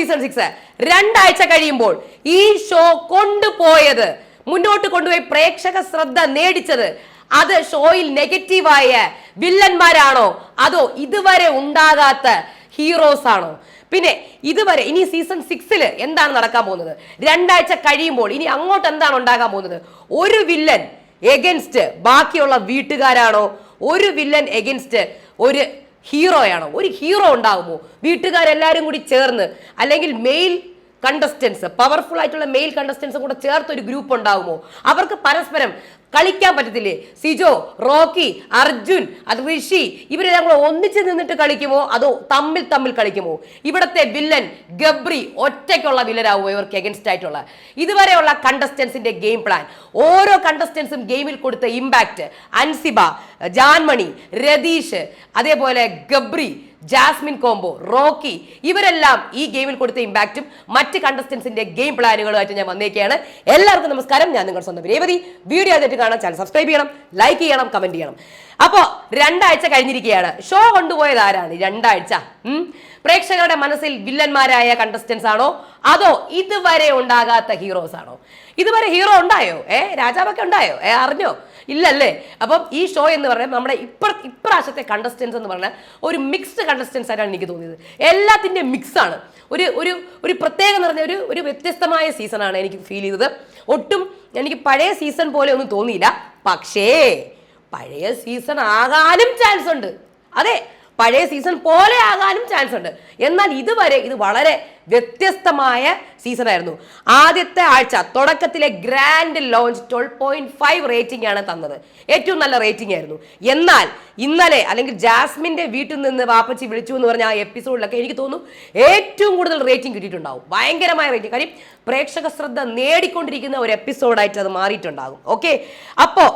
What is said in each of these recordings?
Season six രണ്ടാഴ്ച കഴിയുമ്പോൾ ഈ ഷോ കൊണ്ടുപോയത് മുന്നോട്ട് കൊണ്ടുപോയി പ്രേക്ഷക ശ്രദ്ധ നേടിച്ചത് അത് ഷോയിൽ നെഗറ്റീവായ വില്ലന്മാരാണോ? അതോ ഇതുവരെ ഉണ്ടാകാത്ത ഹീറോസ് ആണോ? പിന്നെ ഇതുവരെ ഇനി സീസൺ സിക്സിൽ എന്താണ് നടക്കാൻ പോകുന്നത്? രണ്ടാഴ്ച കഴിയുമ്പോൾ ഇനി അങ്ങോട്ട് എന്താണ് ഉണ്ടാകാൻ പോകുന്നത്? ഒരു വില്ലൻ എഗൻസ്റ്റ് ബാക്കിയുള്ള വീട്ടുകാരാണോ? ഒരു വില്ലൻ എഗൻസ്റ്റ് ഒരു ഹീറോയാണോ? ഒരു ഹീറോ ഉണ്ടാകുമോ വീട്ടുകാരെല്ലാവരും കൂടി ചേർന്ന് അല്ലെങ്കിൽ മെയിൽ കണ്ടസ്റ്റൻസ് പവർഫുൾ ആയിട്ടുള്ള മെയിൽ കണ്ടസ്റ്റൻസ് കൂടെ ചേർത്ത് ഒരു ഗ്രൂപ്പ് ഉണ്ടാകുമോ അവർക്ക് പരസ്പരം കളിക്കാൻ പറ്റത്തില്ലേ? സിജോ റോക്കി അർജുൻ അത് ഋഷി ഇവരെല്ലാം കൂടെ ഒന്നിച്ച് നിന്നിട്ട് കളിക്കുമോ? അതോ തമ്മിൽ തമ്മിൽ കളിക്കുമോ? ഇവിടുത്തെ വില്ലൻ ഗബ്രി ഒറ്റയ്ക്കുള്ള വില്ലനാവുമോ ഇവർക്ക് എഗൻസ്റ്റ് ആയിട്ടുള്ള? ഇതുവരെയുള്ള കണ്ടസ്റ്റൻസിന്റെ ഗെയിം പ്ലാൻ ഓരോ കണ്ടസ്റ്റൻസും ഗെയിമിൽ കൊടുത്ത ഇമ്പാക്റ്റ് അൻസിബ ജാൻമണി രതീഷ് അതേപോലെ ഗബ്രി ജാസ്മിൻ കോംബോ റോക്കി ഇവരെല്ലാം ഈ ഗെയിമിൽ കൊടുത്ത ഇമ്പാക്റ്റും മറ്റ് കണ്ടസ്റ്റൻസിന്റെ ഗെയിം പ്ലാനുകളുമായിട്ട് ഞാൻ വന്നേക്കാണ്. എല്ലാവർക്കും നമസ്കാരം. ഞാൻ നിങ്ങൾ സ്വന്തം രേവതി. വീഡിയോ ആയിട്ട് കാണാൻ ചാനൽ സബ്സ്ക്രൈബ് ചെയ്യണം ലൈക്ക് ചെയ്യണം കമന്റ് ചെയ്യണം. അപ്പോൾ രണ്ടാഴ്ച കഴിഞ്ഞിരിക്കുകയാണ്. ഷോ കൊണ്ടുപോയത് ആരാണ്? രണ്ടാഴ്ച. പ്രേക്ഷകരുടെ മനസ്സിൽ വില്ലന്മാരായ കണ്ടസ്റ്റൻസ് ആണോ? അതോ ഇതുവരെ ഉണ്ടാകാത്ത ഹീറോസ് ആണോ? ഇതുവരെ ഹീറോ ഉണ്ടായോ? ഏ രാജാവൊക്കെ ഉണ്ടായോ? ഏ അറിഞ്ഞോ? ഇല്ലല്ലേ? അപ്പം ഈ ഷോ എന്ന് പറഞ്ഞാൽ നമ്മുടെ ഇപ്പം ഇപ്രാവശ്യത്തെ കണ്ടസ്റ്റൻസ് എന്ന് പറഞ്ഞാൽ ഒരു മിക്സ്ഡ് കണ്ടസ്റ്റൻസ് ആയിട്ടാണ് എനിക്ക് തോന്നിയത്. എല്ലാത്തിന്റെ മിക്സാണ് ഒരു ഒരു ഒരു പ്രത്യേകം നിറഞ്ഞ ഒരു ഒരു വ്യത്യസ്തമായ സീസണാണ് എനിക്ക് ഫീൽ ചെയ്തത്. ഒട്ടും എനിക്ക് പഴയ സീസൺ പോലെ ഒന്നും തോന്നിയില്ല. പക്ഷേ പഴയ സീസൺ ആകാനും ചാൻസ് ഉണ്ട്. അതെ പഴയ സീസൺ പോലെ ആകാനും ചാൻസ് ഉണ്ട്. എന്നാൽ ഇതുവരെ ഇത് വളരെ വ്യത്യസ്തമായ സീസൺ ആയിരുന്നു. ആദ്യത്തെ ആഴ്ച തുടക്കത്തിലെ grand launch twelve point five rating ആണ് തന്നത്. ഏറ്റവും നല്ല റേറ്റിംഗ് ആയിരുന്നു. എന്നാൽ ഇന്നലെ അല്ലെങ്കിൽ ജാസ്മിന്റെ വീട്ടിൽ നിന്ന് വാപ്പച്ചി വിളിച്ചു എന്ന് പറഞ്ഞ ആ എപ്പിസോഡിലൊക്കെ എനിക്ക് തോന്നുന്നു ഏറ്റവും കൂടുതൽ റേറ്റിംഗ് കിട്ടിയിട്ടുണ്ടാവും. ഭയങ്കരമായ റേറ്റിംഗ് കാര്യം പ്രേക്ഷക ശ്രദ്ധ നേടിക്കൊണ്ടിരിക്കുന്ന ഒരു എപ്പിസോഡായിട്ട് അത് മാറിയിട്ടുണ്ടാകും. ഓക്കെ അപ്പോ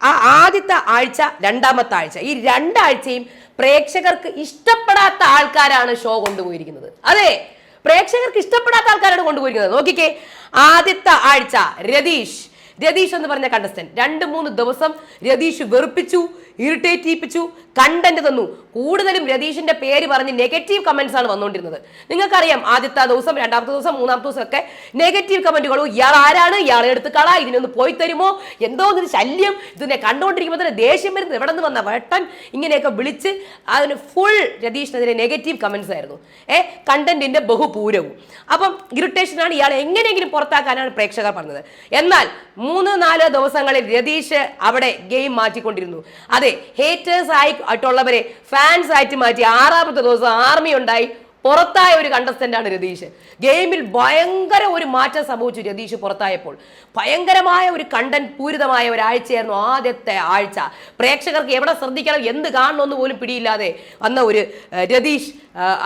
ആ ആദ്യത്തെ ആഴ്ച രണ്ടാമത്തെ ആഴ്ച. ഈ രണ്ടാഴ്ചയും പ്രേക്ഷകർക്ക് ഇഷ്ടപ്പെടാത്ത ആൾക്കാരാണ് ഷോ കൊണ്ടുപോയിരിക്കുന്നത്. അതെ പ്രേക്ഷകർക്ക് ഇഷ്ടപ്പെടാത്ത ആൾക്കാരാണ് കൊണ്ടുപോയിരിക്കുന്നത്. നോക്കിക്കേ ആദ്യത്തെ ആഴ്ച രതീഷ്. രതീഷ് എന്ന് പറഞ്ഞ കണ്ടസ്റ്റന്റ് രണ്ട് മൂന്ന് ദിവസം രതീഷ് വെറുപ്പിച്ചു. ഇറിറ്റേറ്റ് ചെയ്യിപ്പിച്ചു കണ്ടന്റ് തന്നു. കൂടുതലും രതീഷിന്റെ പേര് പറഞ്ഞ് നെഗറ്റീവ് കമന്റ്സ് ആണ് വന്നുകൊണ്ടിരുന്നത് നിങ്ങൾക്കറിയാം ആദ്യത്തെ ദിവസം രണ്ടാമത്തെ ദിവസം മൂന്നാമത്തെ ദിവസം ഒക്കെ നെഗറ്റീവ് കമന്റുകളും ഇയാൾ ആരാണ് ഇയാളെ എടുത്ത് കള ഇതിനൊന്ന് പോയി തരുമോ എന്തോ ഒന്ന് ശല്യം ഇതിനെ കണ്ടുകൊണ്ടിരിക്കുമ്പോൾ തന്നെ ദേഷ്യം വരുന്നത് എവിടെ നിന്ന് വന്ന വട്ടൻ ഇങ്ങനെയൊക്കെ വിളിച്ച് അതിന് ഫുൾ രതീഷിനെതിരെ നെഗറ്റീവ് കമന്റ്സ് ആയിരുന്നു. ഏ കണ്ടന്റിന്റെ ബഹുപൂരവും. അപ്പം ഇറിറ്റേഷനാണ് ഇയാൾ എങ്ങനെയെങ്കിലും പുറത്താക്കാനാണ് പ്രേക്ഷകർ പറഞ്ഞത്. എന്നാൽ മൂന്ന് നാല് ദിവസങ്ങളിൽ രതീഷ് അവിടെ ഗെയിം മാറ്റിക്കൊണ്ടിരുന്നു. അതെ ഹേറ്റേഴ്സ് ആയി ആയിട്ടുള്ളവരെ ഫാൻസ് ആയിട്ട് മാറ്റി ആറാമത്തെ ദിവസം ആർമി ഉണ്ടായി. പുറത്തായ ഒരു കണ്ടസ്റ്റന്റ് ആണ് രതീഷ്. ഗെയിമിൽ ഭയങ്കര ഒരു മാറ്റം സംഭവിച്ചു രതീഷ് പുറത്തായപ്പോൾ. ഭയങ്കരമായ ഒരു കണ്ടന്റ് പൂരിതമായ ഒരാഴ്ചയായിരുന്നു ആദ്യത്തെ ആഴ്ച. പ്രേക്ഷകർക്ക് എവിടെ ശ്രദ്ധിക്കണം എന്ത് കാണണമെന്ന് പോലും പിടിയില്ലാതെ വന്ന ഒരു രതീഷ്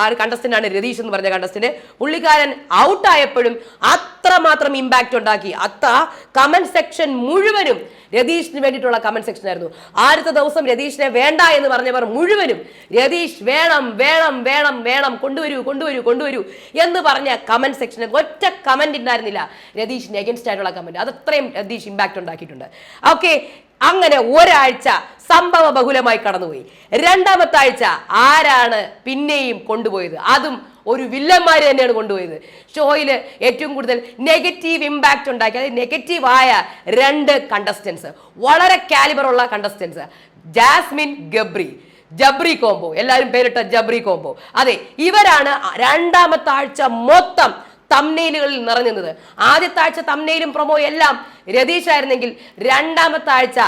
ആ കണ്ടസ്റ്റന്റ് ആണ് രതീഷ് എന്ന് പറഞ്ഞ കണ്ടസ്റ്റന്റ് പുള്ളിക്കാരൻ ഔട്ടായപ്പോഴും അത്രമാത്രം ഇമ്പാക്റ്റ് ഉണ്ടാക്കി. അത്ര കമന്റ് സെക്ഷൻ മുഴുവനും രതീഷിന് വേണ്ടിയിട്ടുള്ള കമന്റ് സെക്ഷൻ ആയിരുന്നു. ആദ്യത്തെ ദിവസം രതീഷിനെ വേണ്ട എന്ന് പറഞ്ഞവർ മുഴുവനും രതീഷ് വേണം വേണം വേണം വേണം കൊണ്ടുവരൂ കൊണ്ടുവരൂ കൊണ്ടുവരൂ എന്ന് പറഞ്ഞ കമന്റ് സെക്ഷനിൽ ഒറ്റ കമന്റ് ഉണ്ടായിരുന്നില്ല രതീഷിന് എഗൻസ്റ്റ് ആയിട്ടുള്ള കമന്റ് അത് അത്രയും രതീഷ് ഇമ്പാക്റ്റ് ഉണ്ടാക്കിയിട്ടുണ്ട്. ഓക്കെ അങ്ങനെ ഒരാഴ്ച സംഭവ ബഹുലമായി കടന്നുപോയി. രണ്ടാമത്തെ ആഴ്ച ആരാണ് പിന്നെയും കൊണ്ടുപോയത്? അതും ഒരു വില്ലന്മാർ തന്നെയാണ് കൊണ്ടുപോയത്. ഷോയിൽ ഏറ്റവും കൂടുതൽ നെഗറ്റീവ് ഇമ്പാക്റ്റ് ഉണ്ടാക്കി അതായത് നെഗറ്റീവായ രണ്ട് കണ്ടസ്റ്റൻസ് വളരെ കാലിബറുള്ള contestants Jasmine Gabri. Jabri combo എല്ലാവരും പേരിട്ട ജബ്രി കോംബോ അതെ ഇവരാണ് രണ്ടാമത്തെ ആഴ്ച മൊത്തം തമ്നെയിലുകളിൽ നിറഞ്ഞത് ആദ്യത്തെ ആഴ്ച തമ്നെയിലും പ്രൊമോ എല്ലാം രതീഷ് ആയിരുന്നെങ്കിൽ രണ്ടാമത്തെ ആഴ്ച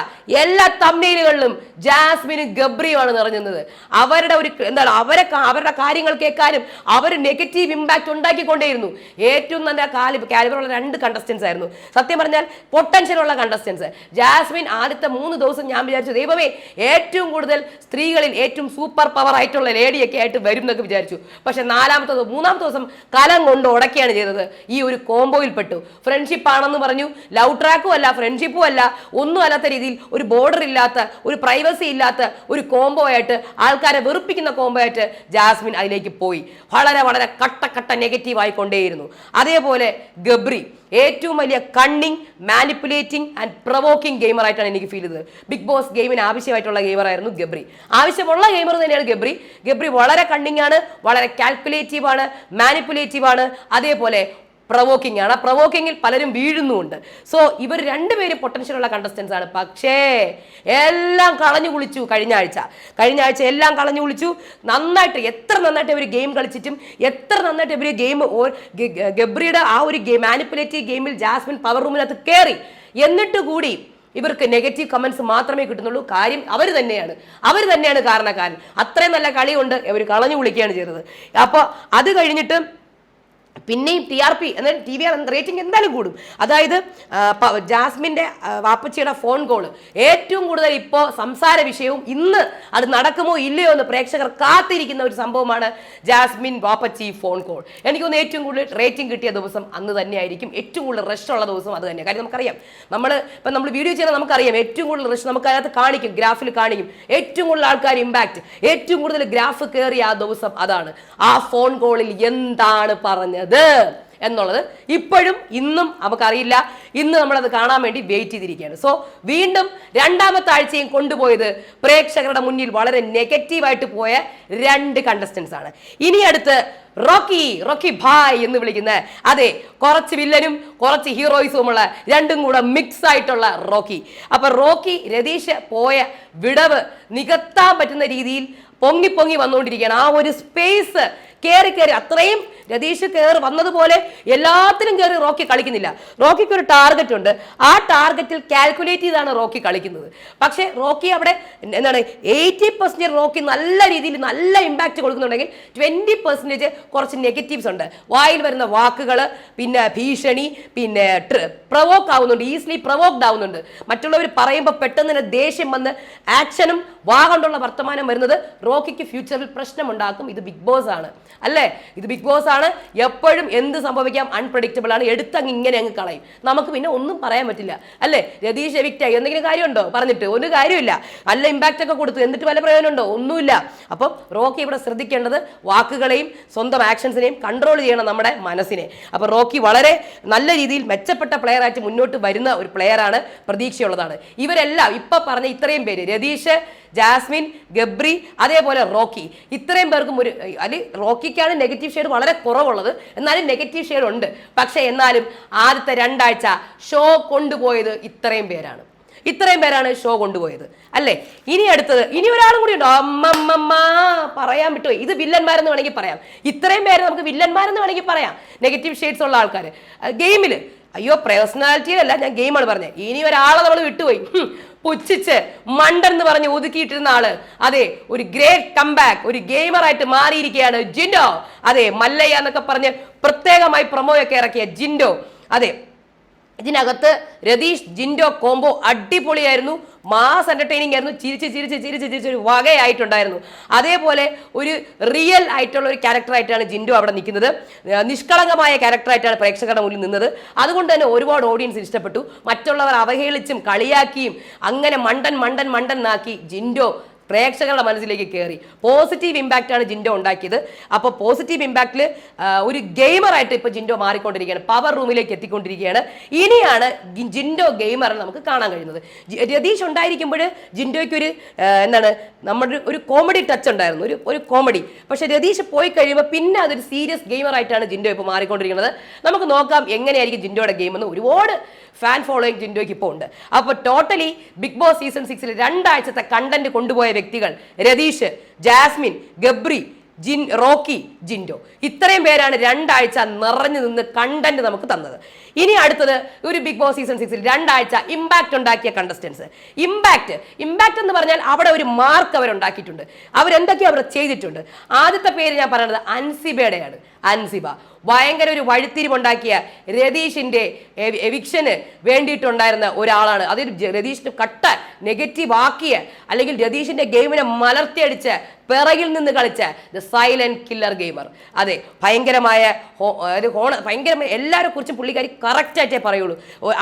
എല്ലാ തമ്നെയിലുകളിലും ജാസ്മിനും ഗബ്രിയുമാണ് നിറഞ്ഞത് അവരുടെ ഒരു എന്താണ് അവരെ അവരുടെ കാര്യങ്ങൾ കേൾക്കാനും അവർ നെഗറ്റീവ് ഇമ്പാക്റ്റ് ഉണ്ടാക്കിക്കൊണ്ടേയിരുന്നു. ഏറ്റവും നല്ല കാലി കാലിബറുള്ള രണ്ട് കണ്ടസ്റ്റൻസ് ആയിരുന്നു. സത്യം പറഞ്ഞാൽ പൊട്ടൻഷ്യൽ ഉള്ള കണ്ടസ്റ്റൻസ് ജാസ്മിൻ ആദ്യത്തെ മൂന്ന് ദിവസം ഞാൻ വിചാരിച്ചു ദൈവമേ ഏറ്റവും കൂടുതൽ സ്ത്രീകളിൽ ഏറ്റവും സൂപ്പർ പവർ ആയിട്ടുള്ള ലേഡിയൊക്കെ ആയിട്ട് വരും എന്നൊക്കെ വിചാരിച്ചു. പക്ഷെ നാലാമത്തെ മൂന്നാമത്തെ ദിവസം കലം കൊണ്ട് ഉടക്കുകയാണ് ചെയ്തത്. ഈ ഒരു കോംബോയിൽ പെട്ടു. ഫ്രണ്ട്ഷിപ്പ് ആണെന്ന് പറഞ്ഞു. ലവ് ട്രാക്കും അല്ല ഫ്രണ്ട്ഷിപ്പും അല്ല. ഒന്നും അല്ലാത്ത രീതിയിൽ ഒരു ബോർഡർ ഇല്ലാത്ത ഒരു പ്രൈവസി ഇല്ലാത്ത ഒരു കോംബോ ആയിട്ട് ആൾക്കാരെ വെറുപ്പിക്കുന്ന കോംബോ ആയിട്ട് ജാസ്മിൻ അതിലേക്ക് പോയി. വളരെ വളരെ കട്ട കട്ട നെഗറ്റീവ് ആയിക്കൊണ്ടേയിരുന്നു. അതേപോലെ ഗബ്രി. ഏറ്റവും വലിയ cunning manipulating and provoking gamer ആയിട്ടാണ് എനിക്ക് ഫീൽ ചെയ്തത്. ബിഗ് ബോസ് ഗെയിമിന് ആവശ്യമായിട്ടുള്ള ഗെയിമർ ആയിരുന്നു ഗബ്രി. ആവശ്യമുള്ള ഗെയിമർ തന്നെയാണ് ഗബ്രി. ഗബ്രി വളരെ കണ്ണിങ് ആണ് വളരെ കാൽക്കുലേറ്റീവ് ആണ് മാനിപ്പുലേറ്റീവ് ആണ്. അതേപോലെ പ്രവോക്കിംഗ് ആണ്. ആ പ്രവോക്കിങ്ങിൽ പലരും വീഴുന്നുമുണ്ട്. സോ ഇവർ രണ്ടുപേരും പൊട്ടൻഷ്യൽ ഉള്ള കണ്ടസ്റ്റൻസ് ആണ്. പക്ഷേ എല്ലാം കളഞ്ഞു കുളിച്ചു കഴിഞ്ഞ ആഴ്ച. കഴിഞ്ഞ ആഴ്ച എല്ലാം കളഞ്ഞു കുളിച്ചു. നന്നായിട്ട് എത്ര നന്നായിട്ട് ഇവർ ഗെയിം കളിച്ചിട്ടും എത്ര നന്നായിട്ട് ഇവർ ഗെയിം ഗബ്രിയുടെ ആ ഒരു ഗെയിം മാനിപ്പുലേറ്റീവ് ഗെയിമിൽ ജാസ്മിൻ പവർ റൂമിനകത്ത് കയറി എന്നിട്ട് കൂടി ഇവർക്ക് നെഗറ്റീവ് കമൻസ് മാത്രമേ കിട്ടുന്നുള്ളൂ. കാര്യം അവർ തന്നെയാണ്. അവർ തന്നെയാണ് കാരണക്കാരൻ. അത്രയും നല്ല കളിയുണ്ട്. ഇവർ കളഞ്ഞു വിളിക്കുകയാണ് ചെയ്തത്. അപ്പോൾ അത് കഴിഞ്ഞിട്ട് പിന്നെയും ടി ആർ പി എന്നാൽ ടി വി ആർ റേറ്റിംഗ് എന്തായാലും കൂടും. അതായത് ജാസ്മിന്റെ വാപ്പച്ചിയുടെ ഫോൺ കോൾ ഏറ്റവും കൂടുതൽ ഇപ്പോൾ സംസാര വിഷയവും ഇന്ന് അത് നടക്കുമോ ഇല്ലയോ എന്ന് പ്രേക്ഷകർ കാത്തിരിക്കുന്ന ഒരു സംഭവമാണ് ജാസ്മിൻ വാപ്പച്ചി ഫോൺ കോൾ എനിക്ക് തോന്നുന്നു ഏറ്റവും കൂടുതൽ റേറ്റിംഗ് കിട്ടിയ ദിവസം അന്ന് തന്നെയായിരിക്കും. ഏറ്റവും കൂടുതൽ റഷ് ഉള്ള ദിവസം അത് തന്നെ കാര്യം നമുക്കറിയാം നമ്മൾ ഇപ്പം നമ്മൾ വീഡിയോ ചെയ്താൽ നമുക്കറിയാം ഏറ്റവും കൂടുതൽ റഷ് നമുക്ക് അതിനകത്ത് കാണിക്കും ഗ്രാഫിൽ കാണിക്കും. ഏറ്റവും കൂടുതൽ ആൾക്കാർ ഇമ്പാക്റ്റ് ഏറ്റവും കൂടുതൽ ഗ്രാഫ് കയറിയ ആ ദിവസം അതാണ്. ആ ഫോൺ കോളിൽ എന്താണ് പറഞ്ഞത്? എന്നുള്ളത് ഇപ്പോഴും ഇന്നും നമുക്കറിയില്ല. ഇന്ന് നമ്മളത് കാണാൻ വേണ്ടി വെയിറ്റ് ചെയ്തിരിക്കുകയാണ്. സോ വീണ്ടും രണ്ടാമത്തെ ആഴ്ചയും കൊണ്ടുപോയത് പ്രേക്ഷകരുടെ മുന്നിൽ വളരെ നെഗറ്റീവായിട്ട് പോയ രണ്ട് കണ്ടസ്റ്റൻസ് ആണ്. ഇനി അടുത്ത് റോക്കി റോക്കി ഭായ് എന്ന് വിളിക്കുന്ന അതെ കുറച്ച് വില്ലനും കുറച്ച് ഹീറോയിസുമുള്ള രണ്ടും കൂടെ മിക്സ് ആയിട്ടുള്ള റോക്കി. അപ്പൊ റോക്കി രതീഷ് പോയ വിടവ് നികത്താൻ പറ്റുന്ന രീതിയിൽ പൊങ്ങി പൊങ്ങി വന്നുകൊണ്ടിരിക്കുകയാണ്. ആ ഒരു സ്പേസ് കയറി കയറി അത്രയും രതീഷ് കയറി വന്നതുപോലെ എല്ലാത്തിനും കയറി റോക്കി കളിക്കുന്നില്ല. റോക്കിക്ക് ഒരു ടാർഗറ്റ് ഉണ്ട് ആ ടാർഗറ്റിൽ കാൽക്കുലേറ്റ് ചെയ്താണ് റോക്കി കളിക്കുന്നത്. പക്ഷേ റോക്കി അവിടെ എന്താണ് എയ്റ്റി പെർസെന്റേജ് റോക്കി നല്ല രീതിയിൽ നല്ല ഇമ്പാക്റ്റ് കൊടുക്കുന്നുണ്ടെങ്കിൽ ട്വന്റി പെർസെന്റേജ് കുറച്ച് നെഗറ്റീവ്സ് ഉണ്ട്. വായിൽ വരുന്ന വാക്കുകൾ പിന്നെ ഭീഷണി പിന്നെ പ്രവോക്ക് ആവുന്നുണ്ട് ഈസിലി പ്രവോക്ഡ് ആവുന്നുണ്ട്. മറ്റുള്ളവർ പറയുമ്പോൾ പെട്ടെന്ന് തന്നെ ദേഷ്യം വന്ന് ആക്ഷനും വാ കൊണ്ടുള്ള വർത്തമാനം വരുന്നത് റോക്കിക്ക് ഫ്യൂച്ചറിൽ പ്രശ്നമുണ്ടാക്കും. ഇത് ബിഗ് ബോസ് ആണ്. അല്ലേ? ഇത് ബിഗ് ബോസ് ആണ്. എപ്പോഴും എന്ത് സംഭവിക്കാം അൺപ്രഡിക്റ്റബിൾ ആണ്. എടുത്തങ്ങ് ഇങ്ങനെ അങ്ങ് കളയും. നമുക്ക് പിന്നെ ഒന്നും പറയാൻ പറ്റില്ല. അല്ലേ? രതീഷ് എവിക്റ്റായി എന്തെങ്കിലും കാര്യമുണ്ടോ? പറഞ്ഞിട്ട് ഒരു കാര്യമില്ല നല്ല ഇമ്പാക്റ്റ് ഒക്കെ കൊടുത്തു. എന്നിട്ട് വല്ല പ്രയോജനമുണ്ടോ? ഒന്നുമില്ല. അപ്പം റോക്കി ഇവിടെ ശ്രദ്ധിക്കേണ്ടത് വാക്കുകളെയും സ്വന്തം ആക്ഷൻസിനെയും കൺട്രോൾ ചെയ്യണം നമ്മുടെ മനസ്സിനെ. അപ്പോൾ റോക്കി വളരെ നല്ല രീതിയിൽ മെച്ചപ്പെട്ട പ്ലെയർ ആയിട്ട് മുന്നോട്ട് വരുന്ന ഒരു പ്ലെയറാണ് പ്രതീക്ഷയുള്ളതാണ്. ഇവരെല്ലാം ഇപ്പൊ പറഞ്ഞ ഇത്രയും പേര്. രതീഷ് ജാസ്മിൻ ഗബ്രി അതേപോലെ റോക്കി. ഇത്രയും പേർക്കും ഒരു അല്ലെ റോക്കിക്കാണ് നെഗറ്റീവ് ഷെയ്ഡ് വളരെ കുറവുള്ളത്. എന്നാലും നെഗറ്റീവ് ഷെയ്ഡ് ഉണ്ട്. പക്ഷേ എന്നാലും ആദ്യത്തെ രണ്ടാഴ്ച ഷോ കൊണ്ടുപോയത് ഇത്രയും പേരാണ്. ഇത്രയും പേരാണ് ഷോ കൊണ്ടുപോയത്. അല്ലേ? ഇനി അടുത്തത് ഇനി ഒരാളും കൂടി ഉണ്ടോ. അമ്മമ്മ പറയാൻ വിട്ടു ഇത് വില്ലന്മാരെന്ന് വേണമെങ്കിൽ പറയാം. ഇത്രയും പേര് നമുക്ക് വില്ലന്മാരെന്ന് വേണമെങ്കിൽ പറയാം. നെഗറ്റീവ് ഷെയ്ഡ്സ് ഉള്ള ആൾക്കാർ ഗെയിമിൽ അയ്യോ പേഴ്സണാലിറ്റിയിലല്ല ഞാൻ ഗെയിമാണ് പറഞ്ഞത് ഇനി ഒരാളെ നമ്മൾ വിട്ടുപോയി. പുച്ഛിച്ച് മണ്ടെന്ന് പറഞ്ഞ് ഒതുക്കിയിട്ടിരുന്ന ആൾ. അതെ ഒരു ഗ്രേറ്റ് കംബാക്ക് ഒരു ഗെയിമറായിട്ട് മാറിയിരിക്കുകയാണ് ജിൻഡോ. അതെ മല്ലയ്യ എന്നൊക്കെ പറഞ്ഞ് പ്രത്യേകമായി പ്രൊമോയൊക്കെ ഇറക്കിയ ജിൻഡോ. അതെ ഇതിനകത്ത് രതീഷ് ജിൻഡോ കോംബോ അടിപൊളിയായിരുന്നു. മാസ് എന്റർടൈനിങ് ആയിരുന്നു. ചിരിച്ച് ചിരിച്ച് ചിരിച്ച് ചിരിച്ച് ഒരു വകയായിട്ടുണ്ടായിരുന്നു. അതേപോലെ ഒരു റിയൽ ആയിട്ടുള്ള ഒരു ക്യാരക്ടറായിട്ടാണ് ജിൻഡു അവിടെ നിൽക്കുന്നത്. നിഷ്കളങ്കമായ ക്യാരക്ടറായിട്ടാണ് പ്രേക്ഷകരുടെ മുന്നിൽ നിന്നത്. അതുകൊണ്ട് തന്നെ ഒരുപാട് ഓഡിയൻസ് ഇഷ്ടപ്പെട്ടു. മറ്റുള്ളവർ അവഹേളിച്ചും കളിയാക്കിയും അങ്ങനെ മണ്ടൻ മണ്ടൻ മണ്ടൻ എന്നാക്കി ജിൻഡോ പ്രേക്ഷകരുടെ മനസ്സിലേക്ക് കയറി പോസിറ്റീവ് ഇമ്പാക്റ്റ് ആണ് ജിൻഡോ ഉണ്ടാക്കിയത്. അപ്പോൾ പോസിറ്റീവ് ഇമ്പാക്റ്റിൽ ഒരു ഗെയിമറായിട്ട് ഇപ്പോൾ ജിൻഡോ മാറിക്കൊണ്ടിരിക്കുകയാണ്. പവർ റൂമിലേക്ക് എത്തിക്കൊണ്ടിരിക്കുകയാണ്. ഇനിയാണ് ജിൻഡോ ഗെയിമർ നമുക്ക് കാണാൻ കഴിയുന്നത്. രതീഷ് ഉണ്ടായിരിക്കുമ്പോൾ ജിൻഡോയ്ക്ക് ഒരു എന്താണ് നമ്മുടെ ഒരു കോമഡി ടച്ച് ഉണ്ടായിരുന്നു. ഒരു ഒരു കോമഡി പക്ഷേ രതീഷ് പോയി കഴിയുമ്പോൾ പിന്നെ അതൊരു സീരിയസ് ഗെയിമറായിട്ടാണ് ജിൻഡോ ഇപ്പോൾ മാറിക്കൊണ്ടിരിക്കുന്നത്. നമുക്ക് നോക്കാം എങ്ങനെയായിരിക്കും ജിൻഡോയുടെ ഗെയിം എന്ന്. ഒരുപാട് ഫാൻ ഫോളോയിങ് ജിൻഡോയ്ക്ക് ഇപ്പോൾ ഉണ്ട്. അപ്പോൾ ടോട്ടലി ബിഗ് ബോസ് സീസൺ സിക്സിൽ രണ്ടാഴ്ചത്തെ കണ്ടന്റ് കൊണ്ടുപോയ വ്യക്തികൾ. രതീഷ് ജാസ്മിൻ ഗബ്രി ജിൻ റോക്കി ജിൻഡോ. ഇത്രയും പേരാണ് രണ്ടാഴ്ച നിറഞ്ഞു നിന്ന് കണ്ടന്റ് നമുക്ക് തന്നത്. ഇനി അടുത്തത് ഒരു ബിഗ് ബോസ് സീസൺ സിക്സിൽ രണ്ടാഴ്ച ഇമ്പാക്റ്റ് ഉണ്ടാക്കിയ കണ്ടസ്റ്റൻസ് ഇമ്പാക്റ്റ് ഇമ്പാക്റ്റ് എന്ന് പറഞ്ഞാൽ അവിടെ ഒരു മാർക്ക് അവർ ഉണ്ടാക്കിയിട്ടുണ്ട് അവരെന്തൊക്കെയോ അവർ ചെയ്തിട്ടുണ്ട്. ആദ്യത്തെ പേര് ഞാൻ പറയുന്നത് അൻസിബയുടെയാണ്. അൻസിബ. ഭയങ്കര ഒരു വഴിത്തിരിവുണ്ടാക്കിയ രതീഷിന്റെ എവി- എവിക്ഷന് വേണ്ടിയിട്ടുണ്ടായിരുന്ന ഒരാളാണ്. അത് രതീഷിന് കട്ട നെഗറ്റീവ് ആക്കിയ അല്ലെങ്കിൽ രതീഷിന്റെ ഗെയിമിനെ മലർത്തിയടിച്ച പിറകിൽ നിന്ന് കളിച്ച ദ സൈലന്റ് കില്ലർ ഗെയിമർ അതെ ഭയങ്കരമായ ഹോ- ഭയങ്കര എല്ലാവരെ കുറിച്ചും പുള്ളിക്കാരി കറക്റ്റായിട്ടേ പറയുള്ളൂ.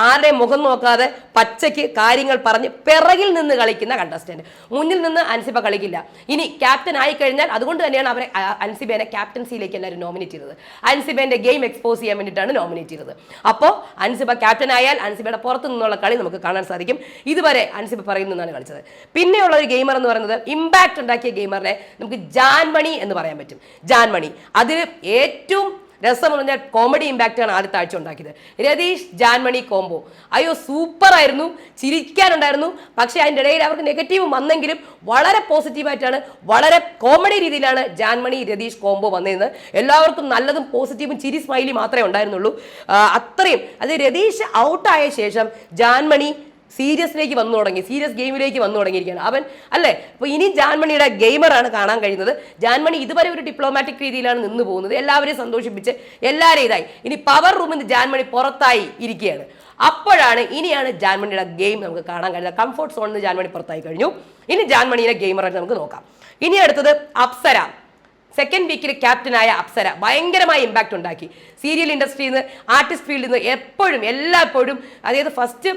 ആരുടെ മുഖം നോക്കാതെ പച്ചയ്ക്ക് കാര്യങ്ങൾ പറഞ്ഞ് പിറകിൽ നിന്ന് കളിക്കുന്ന കണ്ടസ്റ്റന്റ് മുന്നിൽ നിന്ന് അൻസിബ കളിക്കില്ല. ഇനി ക്യാപ്റ്റൻ ആയി കഴിഞ്ഞാൽ അതുകൊണ്ട് തന്നെയാണ് അവരെ അൻസിബേനെ ക്യാപ്റ്റൻസിയിലേക്ക് എല്ലാവരും നോമിനേറ്റ് ചെയ്തത്. അൻസിബേന്റെ ഗെയിം എക്സ്പോസ് ചെയ്യാൻ വേണ്ടിയിട്ടാണ് നോമിനേറ്റ് ചെയ്തത്. അപ്പോൾ അൻസിബ ക്യാപ്റ്റൻ ആയാൽ അൻസിബയുടെ പുറത്തു നിന്നുള്ള കളി നമുക്ക് കാണാൻ സാധിക്കും. ഇതുവരെ അൻസിബ പറയുന്നതാണ് കളിച്ചത്. പിന്നെയുള്ള ഒരു ഗെയിമർ എന്ന് പറയുന്നത് ഇമ്പാക്ട് ഉണ്ടാക്കിയ ഗെയിമറിനെ നമുക്ക് ജാൻമണി എന്ന് പറയാൻ പറ്റും. ജാൻമണി. അതിൽ ഏറ്റവും രസം പറഞ്ഞാൽ കോമഡി ആണ് ആദ്യത്തെ ആഴ്ച ഉണ്ടാക്കിയത്. രതീഷ് ജാൻമണി കോംബോ അയ്യോ സൂപ്പർ ആയിരുന്നു. ചിരിക്കാനുണ്ടായിരുന്നു. പക്ഷേ അതിന്റെ ഇടയിൽ അവർക്ക് നെഗറ്റീവ് വന്നെങ്കിലും വളരെ പോസിറ്റീവായിട്ടാണ് വളരെ കോമഡി രീതിയിലാണ് ജാൻമണി രതീഷ് കോംബോ വന്നതെന്ന് എല്ലാവർക്കും നല്ലതും പോസിറ്റീവും ചിരി സ്മൈലി മാത്രമേ ഉണ്ടായിരുന്നുള്ളൂ. അത്രയും. അത് രതീഷ് ഔട്ടായ ശേഷം ജാൻമണി സീരിയസിലേക്ക് വന്നു തുടങ്ങി. സീരിയസ് ഗെയിമിലേക്ക് വന്നു തുടങ്ങിയിരിക്കുകയാണ്. അവൻ അല്ലേ? അപ്പോൾ ഇനി ജാൻമണിയുടെ ഗെയിമറാണ് കാണാൻ കഴിയുന്നത്. ജാൻമണി ഇതുവരെ ഒരു ഡിപ്ലോമാറ്റിക് രീതിയിലാണ് നിന്ന് പോകുന്നത്. എല്ലാവരെയും സന്തോഷിപ്പിച്ച് എല്ലാവരെയും ഇതായി. ഇനി പവർ റൂമിൽ നിന്ന് ജാൻമണി പുറത്തായി ഇരിക്കുകയാണ്. അപ്പോഴാണ് ഇനിയാണ് ജാൻമണിയുടെ ഗെയിം നമുക്ക് കാണാൻ കഴിയുന്നത്. കംഫോർട്ട് സോണിൽ നിന്ന് ജാൻമണി പുറത്തായി കഴിഞ്ഞു. ഇനി ജാൻമണിയുടെ ഗെയിമറായിട്ട് നമുക്ക് നോക്കാം. ഇനി അടുത്തത് അപ്സര. സെക്കൻഡ് വീക്കിൽ ക്യാപ്റ്റനായ അപ്സര ഭയങ്കരമായ ഇമ്പാക്റ്റ് ഉണ്ടാക്കി. സീരിയൽ ഇൻഡസ്ട്രിയിൽ നിന്ന് ആർട്ടിസ്റ്റ് ഫീൽഡിൽ നിന്ന് എപ്പോഴും എല്ലായ്പ്പോഴും അതായത് ഫസ്റ്റ്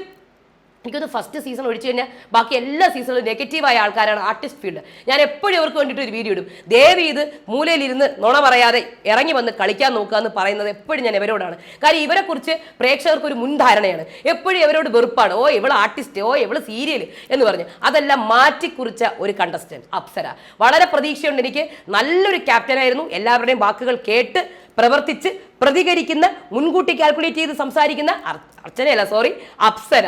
എനിക്കൊന്ന് ഫസ്റ്റ് സീസൺ ഒഴിച്ചു കഴിഞ്ഞാൽ ബാക്കി എല്ലാ സീസണിലും നെഗറ്റീവായ ആൾക്കാരാണ് ആർട്ടിസ്റ്റ് ഫീൽഡ് ഞാൻ എപ്പോഴും അവർക്ക് വേണ്ടിയിട്ട് ഒരു വീഡിയോ ഇടും. ദേവി ഇത് മൂലയിലിരുന്ന് നുണ പറയാതെ ഇറങ്ങി വന്ന് കളിക്കാൻ നോക്കുക എന്ന് പറയുന്നത് എപ്പോഴും ഞാൻ ഇവരോടാണ്. കാര്യം ഇവരെക്കുറിച്ച് പ്രേക്ഷകർക്ക് ഒരു മുൻധാരണയാണ്. എപ്പോഴും ഇവരോട് വെറുപ്പാണ്. ഓ ഇവൾ ആർട്ടിസ്റ്റ് ഓ ഇവൾ സീരിയൽ എന്ന് പറഞ്ഞ്. അതെല്ലാം മാറ്റിക്കുറിച്ച ഒരു കണ്ടസ്റ്റന്റ് അപ്സര. വളരെ പ്രതീക്ഷയുണ്ട് എനിക്ക്. നല്ലൊരു ക്യാപ്റ്റനായിരുന്നു എല്ലാവരുടെയും വാക്കുകൾ കേട്ട് പ്രവർത്തിച്ച് പ്രതികരിക്കുന്ന മുൻകൂട്ടി കാൽക്കുലേറ്റ് ചെയ്ത് സംസാരിക്കുന്ന അർച്ചനയല്ല സോറി അപ്സര.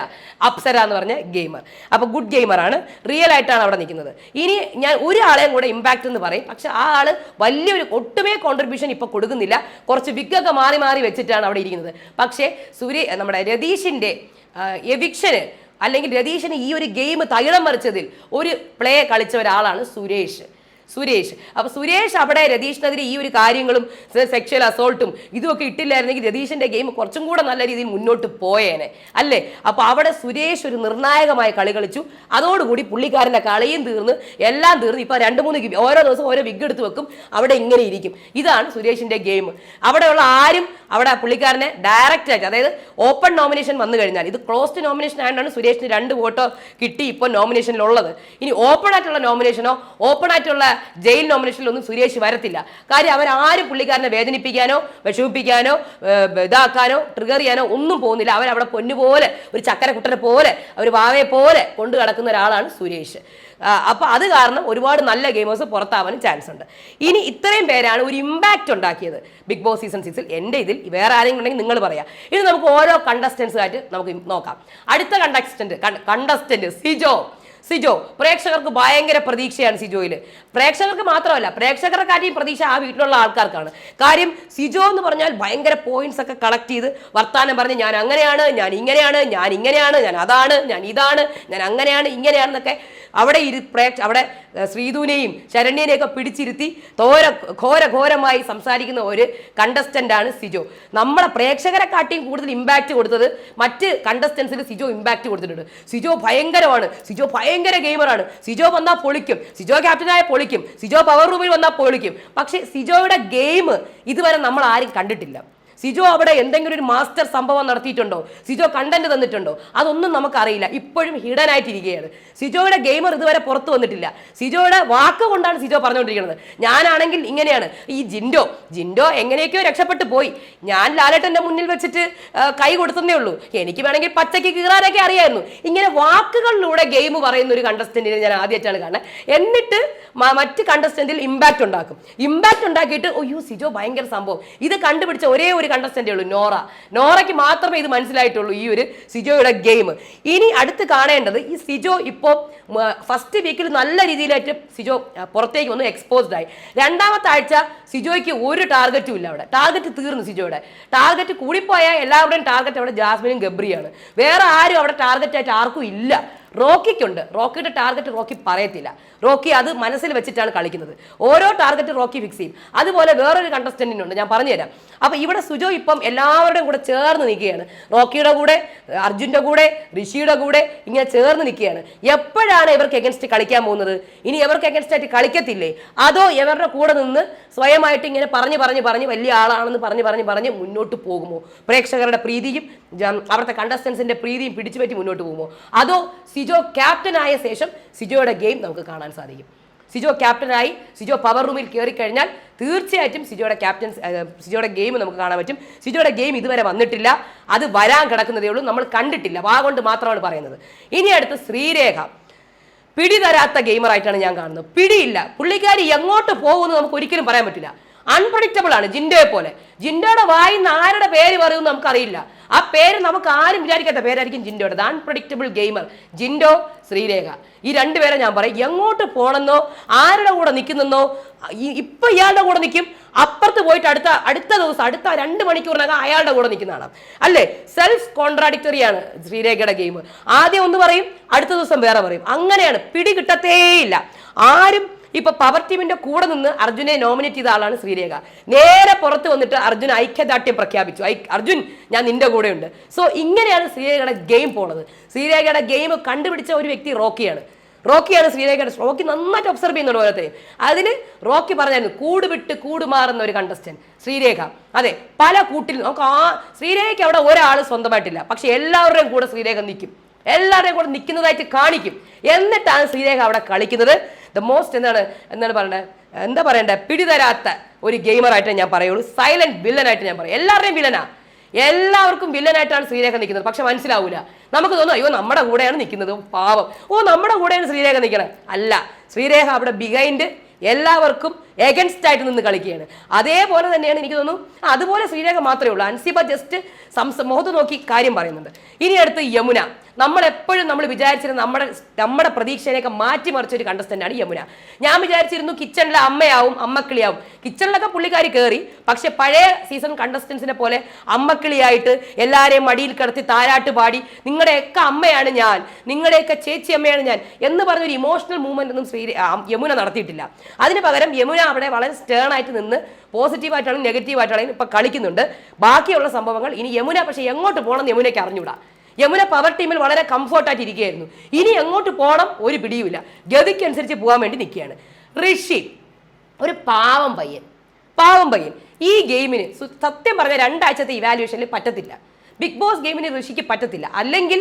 അപ്സര എന്ന് പറഞ്ഞ ഗെയിമർ അപ്പോൾ ഗുഡ് ഗെയിമർ ആണ്. റിയൽ ആയിട്ടാണ് അവിടെ നിൽക്കുന്നത്. ഇനി ഞാൻ ഒരാളെയും കൂടെ ഇമ്പാക്റ്റ് എന്ന് പറയും. പക്ഷെ ആ ആൾ വലിയൊരു ഒട്ടുമേ കോൺട്രിബ്യൂഷൻ ഇപ്പോൾ കൊടുക്കുന്നില്ല. കുറച്ച് വിഗ്ഗൊക്കെ മാറി മാറി വെച്ചിട്ടാണ് അവിടെ ഇരിക്കുന്നത്. പക്ഷേ സൂര്യ നമ്മുടെ രതീഷിന്റെ എവിക്ഷന് അല്ലെങ്കിൽ രതീഷിന് ഈ ഒരു ഗെയിം തകിടം മറിച്ചതിൽ ഒരു പ്ലേ കളിച്ച ഒരാളാണ് സുരേഷ്. സുരേഷ്. അപ്പൊ സുരേഷ് അവിടെ രതീഷിനെതിരെ ഈ ഒരു കാര്യങ്ങളും സെക്ഷൽ അസോൾട്ടും ഇതുമൊക്കെ ഇട്ടില്ലായിരുന്നെങ്കിൽ രതീഷിന്റെ ഗെയിം കുറച്ചും കൂടെ നല്ല രീതിയിൽ മുന്നോട്ട് പോയേനെ. അല്ലേ? അപ്പൊ അവിടെ സുരേഷ് ഒരു നിർണായകമായ കളി കളിച്ചു. അതോടുകൂടി പുള്ളിക്കാരന്റെ കളിയും തീർന്ന് എല്ലാം തീർന്ന് ഇപ്പൊ രണ്ട് മൂന്ന് ഓരോ ദിവസം ഓരോ വിഗ് എടുത്ത് വെക്കും. അവിടെ ഇങ്ങനെ ഇരിക്കും. ഇതാണ് സുരേഷിന്റെ ഗെയിം അവിടെയുള്ള ആരും അവിടെ പുള്ളിക്കാരനെ ഡയറക്റ്റ് ആയിട്ട് അതായത് ഓപ്പൺ നോമിനേഷൻ വന്നു കഴിഞ്ഞാൽ ഇത് ക്ലോസ്ഡ് നോമിനേഷൻ ആയതുകൊണ്ടാണ് സുരേഷിന് രണ്ട് വോട്ടോ കിട്ടി ഇപ്പോൾ നോമിനേഷനിലുള്ളത് ഇനി ഓപ്പൺ ആയിട്ടുള്ള നോമിനേഷനോ ഓപ്പൺ ആയിട്ടുള്ള ജയിൽ നോമിനേഷനിൽ ഒന്നും സുരേഷ് വരത്തില്ല. കാര്യം അവരാരും പുള്ളിക്കാരനെ വേദനിപ്പിക്കാനോ വിഷമിപ്പിക്കാനോ ഇതാക്കാനോ ട്രിഗർ ചെയ്യാനോ ഒന്നും പോകുന്നില്ല. അവരവിടെ പൊന്നുപോലെ ഒരു ചക്കരക്കുട്ടനെ പോലെ ഒരു വാവയെ പോലെ കൊണ്ടു കിടക്കുന്ന ഒരാളാണ് സുരേഷ്. അപ്പോൾ അപ്പൊ അത് കാരണം ഒരുപാട് നല്ല ഗെയിമേഴ്സ് പുറത്താവാനും ചാൻസ് ഉണ്ട്. ഇനി ഇത്രയും പേരാണ് ഒരു ഇമ്പാക്റ്റ് ഉണ്ടാക്കിയത്. ബിഗ് ബോസ് സീസൺ സിക്സിൽ എന്റെ ഇതിൽ. വേറെ ആരെങ്കിലും ഉണ്ടെങ്കിൽ നിങ്ങൾ പറയാം. ഇനി നമുക്ക് ഓരോ കണ്ടസ്റ്റൻസ് ആയിട്ട് നമുക്ക് നോക്കാം. അടുത്ത കണ്ടസ്റ്റന്റ് കണ്ടസ്റ്റന്റ് സിജോ. സിജോ പ്രേക്ഷകർക്ക് ഭയങ്കര പ്രതീക്ഷയാണ് സിജോയിൽ പ്രേക്ഷകർക്ക് മാത്രമല്ല പ്രേക്ഷകരുടെ കാര്യം പ്രതീക്ഷ ആ വീട്ടിലുള്ള ആൾക്കാർക്കാണ്. കാര്യം സിജോ എന്ന് പറഞ്ഞാൽ ഭയങ്കര പോയിന്റ്സ് ഒക്കെ കളക്ട് ചെയ്ത് വർത്താനം പറഞ്ഞ് ഞാൻ അങ്ങനെയാണ് ഞാൻ ഇങ്ങനെയാണ് ഞാൻ ഇങ്ങനെയാണ് ഞാൻ അതാണ് ഞാൻ ഇതാണ് ഞാൻ അങ്ങനെയാണ് ഇങ്ങനെയാണെന്നൊക്കെ അവിടെ ഇരു പ്രേക്ഷ അവിടെ ശ്രീധുവിനെയും ശരണ്യനെയും ഒക്കെ പിടിച്ചിരുത്തി തോര ഘോര ഘോരമായി സംസാരിക്കുന്ന ഒരു കണ്ടസ്റ്റന്റാണ് സിജോ. നമ്മളെ പ്രേക്ഷകരെ കാട്ടിയും കൂടുതൽ ഇമ്പാക്റ്റ് കൊടുത്തത് മറ്റ് കണ്ടസ്റ്റൻസിന് സിജോ ഇമ്പാക്റ്റ് കൊടുത്തിട്ടുണ്ട്. സിജോ ഭയങ്കരമാണ്. സിജോ ഭയങ്കര ഗെയിമറാണ്. സിജോ വന്നാൽ പൊളിക്കും. സിജോ ക്യാപ്റ്റനായ പൊളിക്കും. സിജോ പവർ റൂമിൽ വന്നാൽ പൊളിക്കും. പക്ഷേ സിജോയുടെ ഗെയിം ഇതുവരെ നമ്മൾ ആരും കണ്ടിട്ടില്ല. സിജോ അവിടെ എന്തെങ്കിലും ഒരു മാസ്റ്റർ സംഭവം നടത്തിയിട്ടുണ്ടോ? സിജോ കണ്ടന്റ് തന്നിട്ടുണ്ടോ? അതൊന്നും നമുക്കറിയില്ല. ഇപ്പോഴും ഹിഡൻ ആയിട്ടിരിക്കുകയാണ്. സിജോയുടെ ഗെയിമർ ഇതുവരെ പുറത്തു വന്നിട്ടില്ല. സിജോയുടെ വാക്ക് കൊണ്ടാണ് സിജോ പറഞ്ഞുകൊണ്ടിരിക്കുന്നത്. ഞാനാണെങ്കിൽ ഇങ്ങനെയാണ്. ഈ ജിൻഡോ ജിൻഡോ എങ്ങനെയൊക്കെയോ രക്ഷപ്പെട്ടു പോയി. ഞാൻ ലാലേട്ടന്റെ മുന്നിൽ വെച്ചിട്ട് കൈ കൊടുത്തതേ ഉള്ളൂ. എനിക്ക് വേണമെങ്കിൽ പച്ചയ്ക്ക് കീറാനൊക്കെ അറിയായിരുന്നു. ഇങ്ങനെ വാക്കുകളിലൂടെ ഗെയിം പറയുന്ന ഒരു കണ്ടസ്റ്റന്റിനെ ഞാൻ ആദ്യമായിട്ടാണ് കാണുന്നത്. എന്നിട്ട് മറ്റ് കണ്ടസ്റ്റന്റിൽ ഇമ്പാക്റ്റ് ഉണ്ടാക്കും. ഇമ്പാക്റ്റ് ഉണ്ടാക്കിയിട്ട് ഒയ്യോ സിജോ ഭയങ്കര സംഭവം. ഇത് കണ്ടുപിടിച്ച ഒരേ ഒരു കണ്ടസ്റ്റന്റേ ഉള്ളൂ നോറ. നോറയ്ക്ക് മാത്രമേ ഇത് മനസ്സിലായിട്ടുള്ളൂ ഈ ഒരു സിജോയുടെ ഗെയിം ഇനി അടുത്ത് കാണേണ്ടത് ഈ സിജോ ഇപ്പോൾ ഫസ്റ്റ് വീക്കിൽ നല്ല രീതിയിലായിട്ട് സിജോ പുറത്തേക്ക് വന്ന് എക്സ്പോസ്ഡ് ആയി. രണ്ടാമത്തെ ആഴ്ച സിജോയ്ക്ക് ഒരു ടാർഗറ്റും ഇല്ല അവിടെ. ടാർഗറ്റ് തീർന്നു സിജോയുടെ. ടാർഗറ്റ് കൂടിപ്പോയാൽ എല്ലാവരുടെയും ടാർഗറ്റ് അവിടെ ജാസ്മിനും ഗബ്രിയാണ്. വേറെ ആരും അവിടെ ടാർഗറ്റ് ആയിട്ട് ആർക്കും ഇല്ല. റോക്കിക്കുണ്ട്. റോക്കിയുടെ ടാർഗറ്റ് റോക്കി പറയത്തില്ല. റോക്കി അത് മനസ്സിൽ വെച്ചിട്ടാണ് കളിക്കുന്നത്. ഓരോ ടാർഗറ്റ് റോക്കി ഫിക്സ് ചെയ്യും. അതുപോലെ വേറൊരു കണ്ടസ്റ്റന്റിനുണ്ട് ഞാൻ പറഞ്ഞുതരാം അപ്പോൾ ഇവിടെ സുജോ ഇപ്പം എല്ലാവരുടെയും കൂടെ ചേർന്ന് നിൽക്കുകയാണ്. റോക്കിയുടെ കൂടെ അർജുന്റെ കൂടെ ഋഷിയുടെ കൂടെ ഇങ്ങനെ ചേർന്ന് നിൽക്കുകയാണ്. എപ്പോഴാണ് ഇവർക്ക് എഗൻസ്റ്റ് കളിക്കാൻ പോകുന്നത്? ഇനി ഇവർക്ക് എഗൻസ്റ്റ് ആയിട്ട് കളിക്കത്തില്ലേ? അതോ ഇവരുടെ കൂടെ നിന്ന് സ്വയമായിട്ട് ഇങ്ങനെ പറഞ്ഞു പറഞ്ഞു പറഞ്ഞ് വലിയ ആളാണെന്ന് പറഞ്ഞ് പറഞ്ഞ് പറഞ്ഞ് മുന്നോട്ട് പോകുമോ? പ്രേക്ഷകരുടെ പ്രീതിയും അവിടുത്തെ കണ്ടസ്റ്റൻസിന്റെ പ്രീതിയും പിടിച്ചു പറ്റി മുന്നോട്ട് പോകുമോ? അതോ സിജോ ക്യാപ്റ്റൻ ആയ ശേഷം സിജോയുടെ ഗെയിം നമുക്ക് കാണാൻ സാധിക്കും. സിജോ ക്യാപ്റ്റനായി സിജോ പവർ റൂമിൽ കയറി കഴിഞ്ഞാൽ തീർച്ചയായിട്ടും സിജോയുടെ ക്യാപ്റ്റൻ സിജോയുടെ ഗെയിം നമുക്ക് കാണാൻ പറ്റും. സിജോയുടെ ഗെയിം ഇതുവരെ വന്നിട്ടില്ല. അത് വരാൻ കിടക്കുന്നതേ ഉള്ളൂ. നമ്മൾ കണ്ടിട്ടില്ല. വാ കൊണ്ട് മാത്രമാണ് പറയുന്നത്. ഇനി അടുത്ത് ശ്രീരേഖ. പിടി തരാത്ത ഗെയിമറായിട്ടാണ് ഞാൻ കാണുന്നത്. പിടിയില്ല. പുള്ളിക്കാരി എങ്ങോട്ട് പോകുമെന്ന് നമുക്ക് ഒരിക്കലും പറയാൻ പറ്റില്ല. അൺപ്രഡിക്റ്റബിൾ ആണ് ജിൻഡയെ പോലെ. ജിൻഡയുടെ വായി ആരുടെ പേര് പറയുമെന്ന് നമുക്കറിയില്ല. ആ പേര് നമുക്ക് ആരും വിചാരിക്കാത്ത പേരായിരിക്കും ജിൻഡോയുടെ അൺപ്രഡിക്റ്റബിൾ ഗെയിമർ ജിൻഡോ ശ്രീരേഖ. ഈ രണ്ടുപേരെ ഞാൻ പറയും എങ്ങോട്ട് പോണെന്നോ ആരുടെ കൂടെ നിൽക്കുന്നെന്നോ ഇപ്പൊ ഇയാളുടെ കൂടെ നിൽക്കും അപ്പുറത്ത് പോയിട്ട് അടുത്ത അടുത്ത ദിവസം അടുത്ത രണ്ട് മണിക്കൂറിനകം അയാളുടെ കൂടെ നിൽക്കുന്നതാണ് അല്ലേ? സെൽഫ് കോൺട്രാഡിക്ടറി ആണ് ശ്രീരേഖയുടെ ഗെയിം. ആദ്യം ഒന്ന് പറയും അടുത്ത ദിവസം വേറെ പറയും. അങ്ങനെയാണ് പിടി കിട്ടത്തേയില്ല ആരും ഇപ്പൊ പവർ ടീമിന്റെ കൂടെ നിന്ന് അർജുനെ നോമിനേറ്റ് ചെയ്ത ആളാണ് ശ്രീരേഖ. നേരെ പുറത്ത് വന്നിട്ട് അർജുൻ ഐക്യദാർഢ്യം പ്രഖ്യാപിച്ചു. അർജുൻ ഞാൻ നിന്റെ കൂടെ ഉണ്ട്. സോ ഇങ്ങനെയാണ് ശ്രീരേഖയുടെ ഗെയിം പോണത്. ശ്രീരേഖയുടെ ഗെയിം കണ്ടുപിടിച്ച ഒരു വ്യക്തി റോക്കിയാണ്. റോക്കിയാണ് ശ്രീരേഖയുടെ റോക്കി നന്നായിട്ട് ഒബ്സർവ് ചെയ്യുന്നുണ്ട് ഓരോരുത്തരെയും അതിന് റോക്കി പറഞ്ഞായിരുന്നു കൂട് വിട്ട് കൂട് ഒരു കണ്ടസ്റ്റന്റ് ശ്രീരേഖ. അതെ പല കൂട്ടിൽ നമുക്ക് ആ ശ്രീരേഖയ്ക്ക് അവിടെ ഒരാൾ സ്വന്തമായിട്ടില്ല. പക്ഷെ എല്ലാവരുടെയും കൂടെ ശ്രീരേഖ നിൽക്കും. എല്ലാവരുടെയും കൂടെ നിൽക്കുന്നതായിട്ട് കാണിക്കും. എന്നിട്ടാണ് ശ്രീരേഖ അവിടെ കളിക്കുന്നത്. ദ മോസ്റ്റ് എന്താണ്? എന്താണ് പറയണ്ടത് എന്താ പറയണ്ടേ? പിടിതരാത്ത ഒരു ഗെയിമറായിട്ട് ഞാൻ പറയുള്ളൂ. സൈലന്റ് വില്ലനായിട്ട് ഞാൻ പറയും. എല്ലാവരുടെയും വില്ലനാ എല്ലാവർക്കും വില്ലനായിട്ടാണ് ശ്രീരേഖ നിൽക്കുന്നത്. പക്ഷെ മനസ്സിലാവൂല. നമുക്ക് തോന്നും അയ്യോ നമ്മുടെ കൂടെയാണ് നിൽക്കുന്നത്. പാവം. ഓ നമ്മുടെ കൂടെയാണ് ശ്രീരേഖ നിൽക്കണത് അല്ല ശ്രീരേഖ അവിടെ ബിഹൈൻഡ് എല്ലാവർക്കും എഗൻസ്റ്റ് ആയിട്ട് നിന്ന് കളിക്കുകയാണ്. അതേപോലെ തന്നെയാണ് എനിക്ക് തോന്നുന്നു അതുപോലെ ശ്രീരേഖ മാത്രമേ ഉള്ളൂ. അൻസിബ ജസ്റ്റ് സംസ മുഖത്ത് നോക്കി കാര്യം പറയുന്നുണ്ട്. ഇനി അടുത്ത് യമുന. നമ്മൾ എപ്പോഴും നമ്മൾ വിചാരിച്ചിരുന്ന നമ്മുടെ നമ്മുടെ പ്രതീക്ഷേനെയൊക്കെ മാറ്റിമറിച്ച ഒരു കണ്ടസ്റ്റന്റ് ആണ് യമുന. ഞാൻ വിചാരിച്ചിരുന്നു കിച്ചണിലെ അമ്മയാവും അമ്മക്കിളിയാവും. കിച്ചണിലൊക്കെ പുള്ളിക്കാരി കയറി പക്ഷെ പഴയ സീസൺ കണ്ടസ്റ്റൻസിനെ പോലെ അമ്മക്കിളിയായിട്ട് എല്ലാവരെയും മടിയിൽ കിടത്തി താരാട്ട് പാടി നിങ്ങളുടെയൊക്കെ അമ്മയാണ് ഞാൻ നിങ്ങളുടെയൊക്കെ ചേച്ചി അമ്മയാണ് ഞാൻ എന്ന് പറഞ്ഞൊരു ഇമോഷണൽ മൂവ്മെന്റ് ഒന്നും ശ്രീ യമുന നടത്തിയിട്ടില്ല. അതിന് പകരം യമുന അവിടെ വളരെ സ്റ്റേൺ ആയിട്ട് നിന്ന് പോസിറ്റീവായിട്ടാണെങ്കിൽ നെഗറ്റീവായിട്ടാണെങ്കിൽ ഇപ്പൊ കളിക്കുന്നുണ്ട്. ബാക്കിയുള്ള സംഭവങ്ങൾ ഇനി യമുന പക്ഷേ എങ്ങോട്ട് പോകണം യമുനയ്ക്ക് അറിഞ്ഞൂടാ. യമുന പവർ ടീമിൽ വളരെ കംഫോർട്ടായിട്ട് ഇരിക്കുകയായിരുന്നു. ഇനി എങ്ങോട്ട് പോകണം ഒരു പിടിയുമില്ല. ഗതിക്കനുസരിച്ച് പോകാൻ വേണ്ടി നിൽക്കുകയാണ്. ഋഷി ഒരു പാവം പയ്യൻ. പാവം പയ്യൻ. ഈ ഗെയിമിന് സത്യം പറഞ്ഞ രണ്ടാഴ്ചത്തെ ഇവാലുവേഷനിൽ പറ്റത്തില്ല. ബിഗ് ബോസ് ഗെയിമിന് ഋഷിക്ക് പറ്റത്തില്ല. അല്ലെങ്കിൽ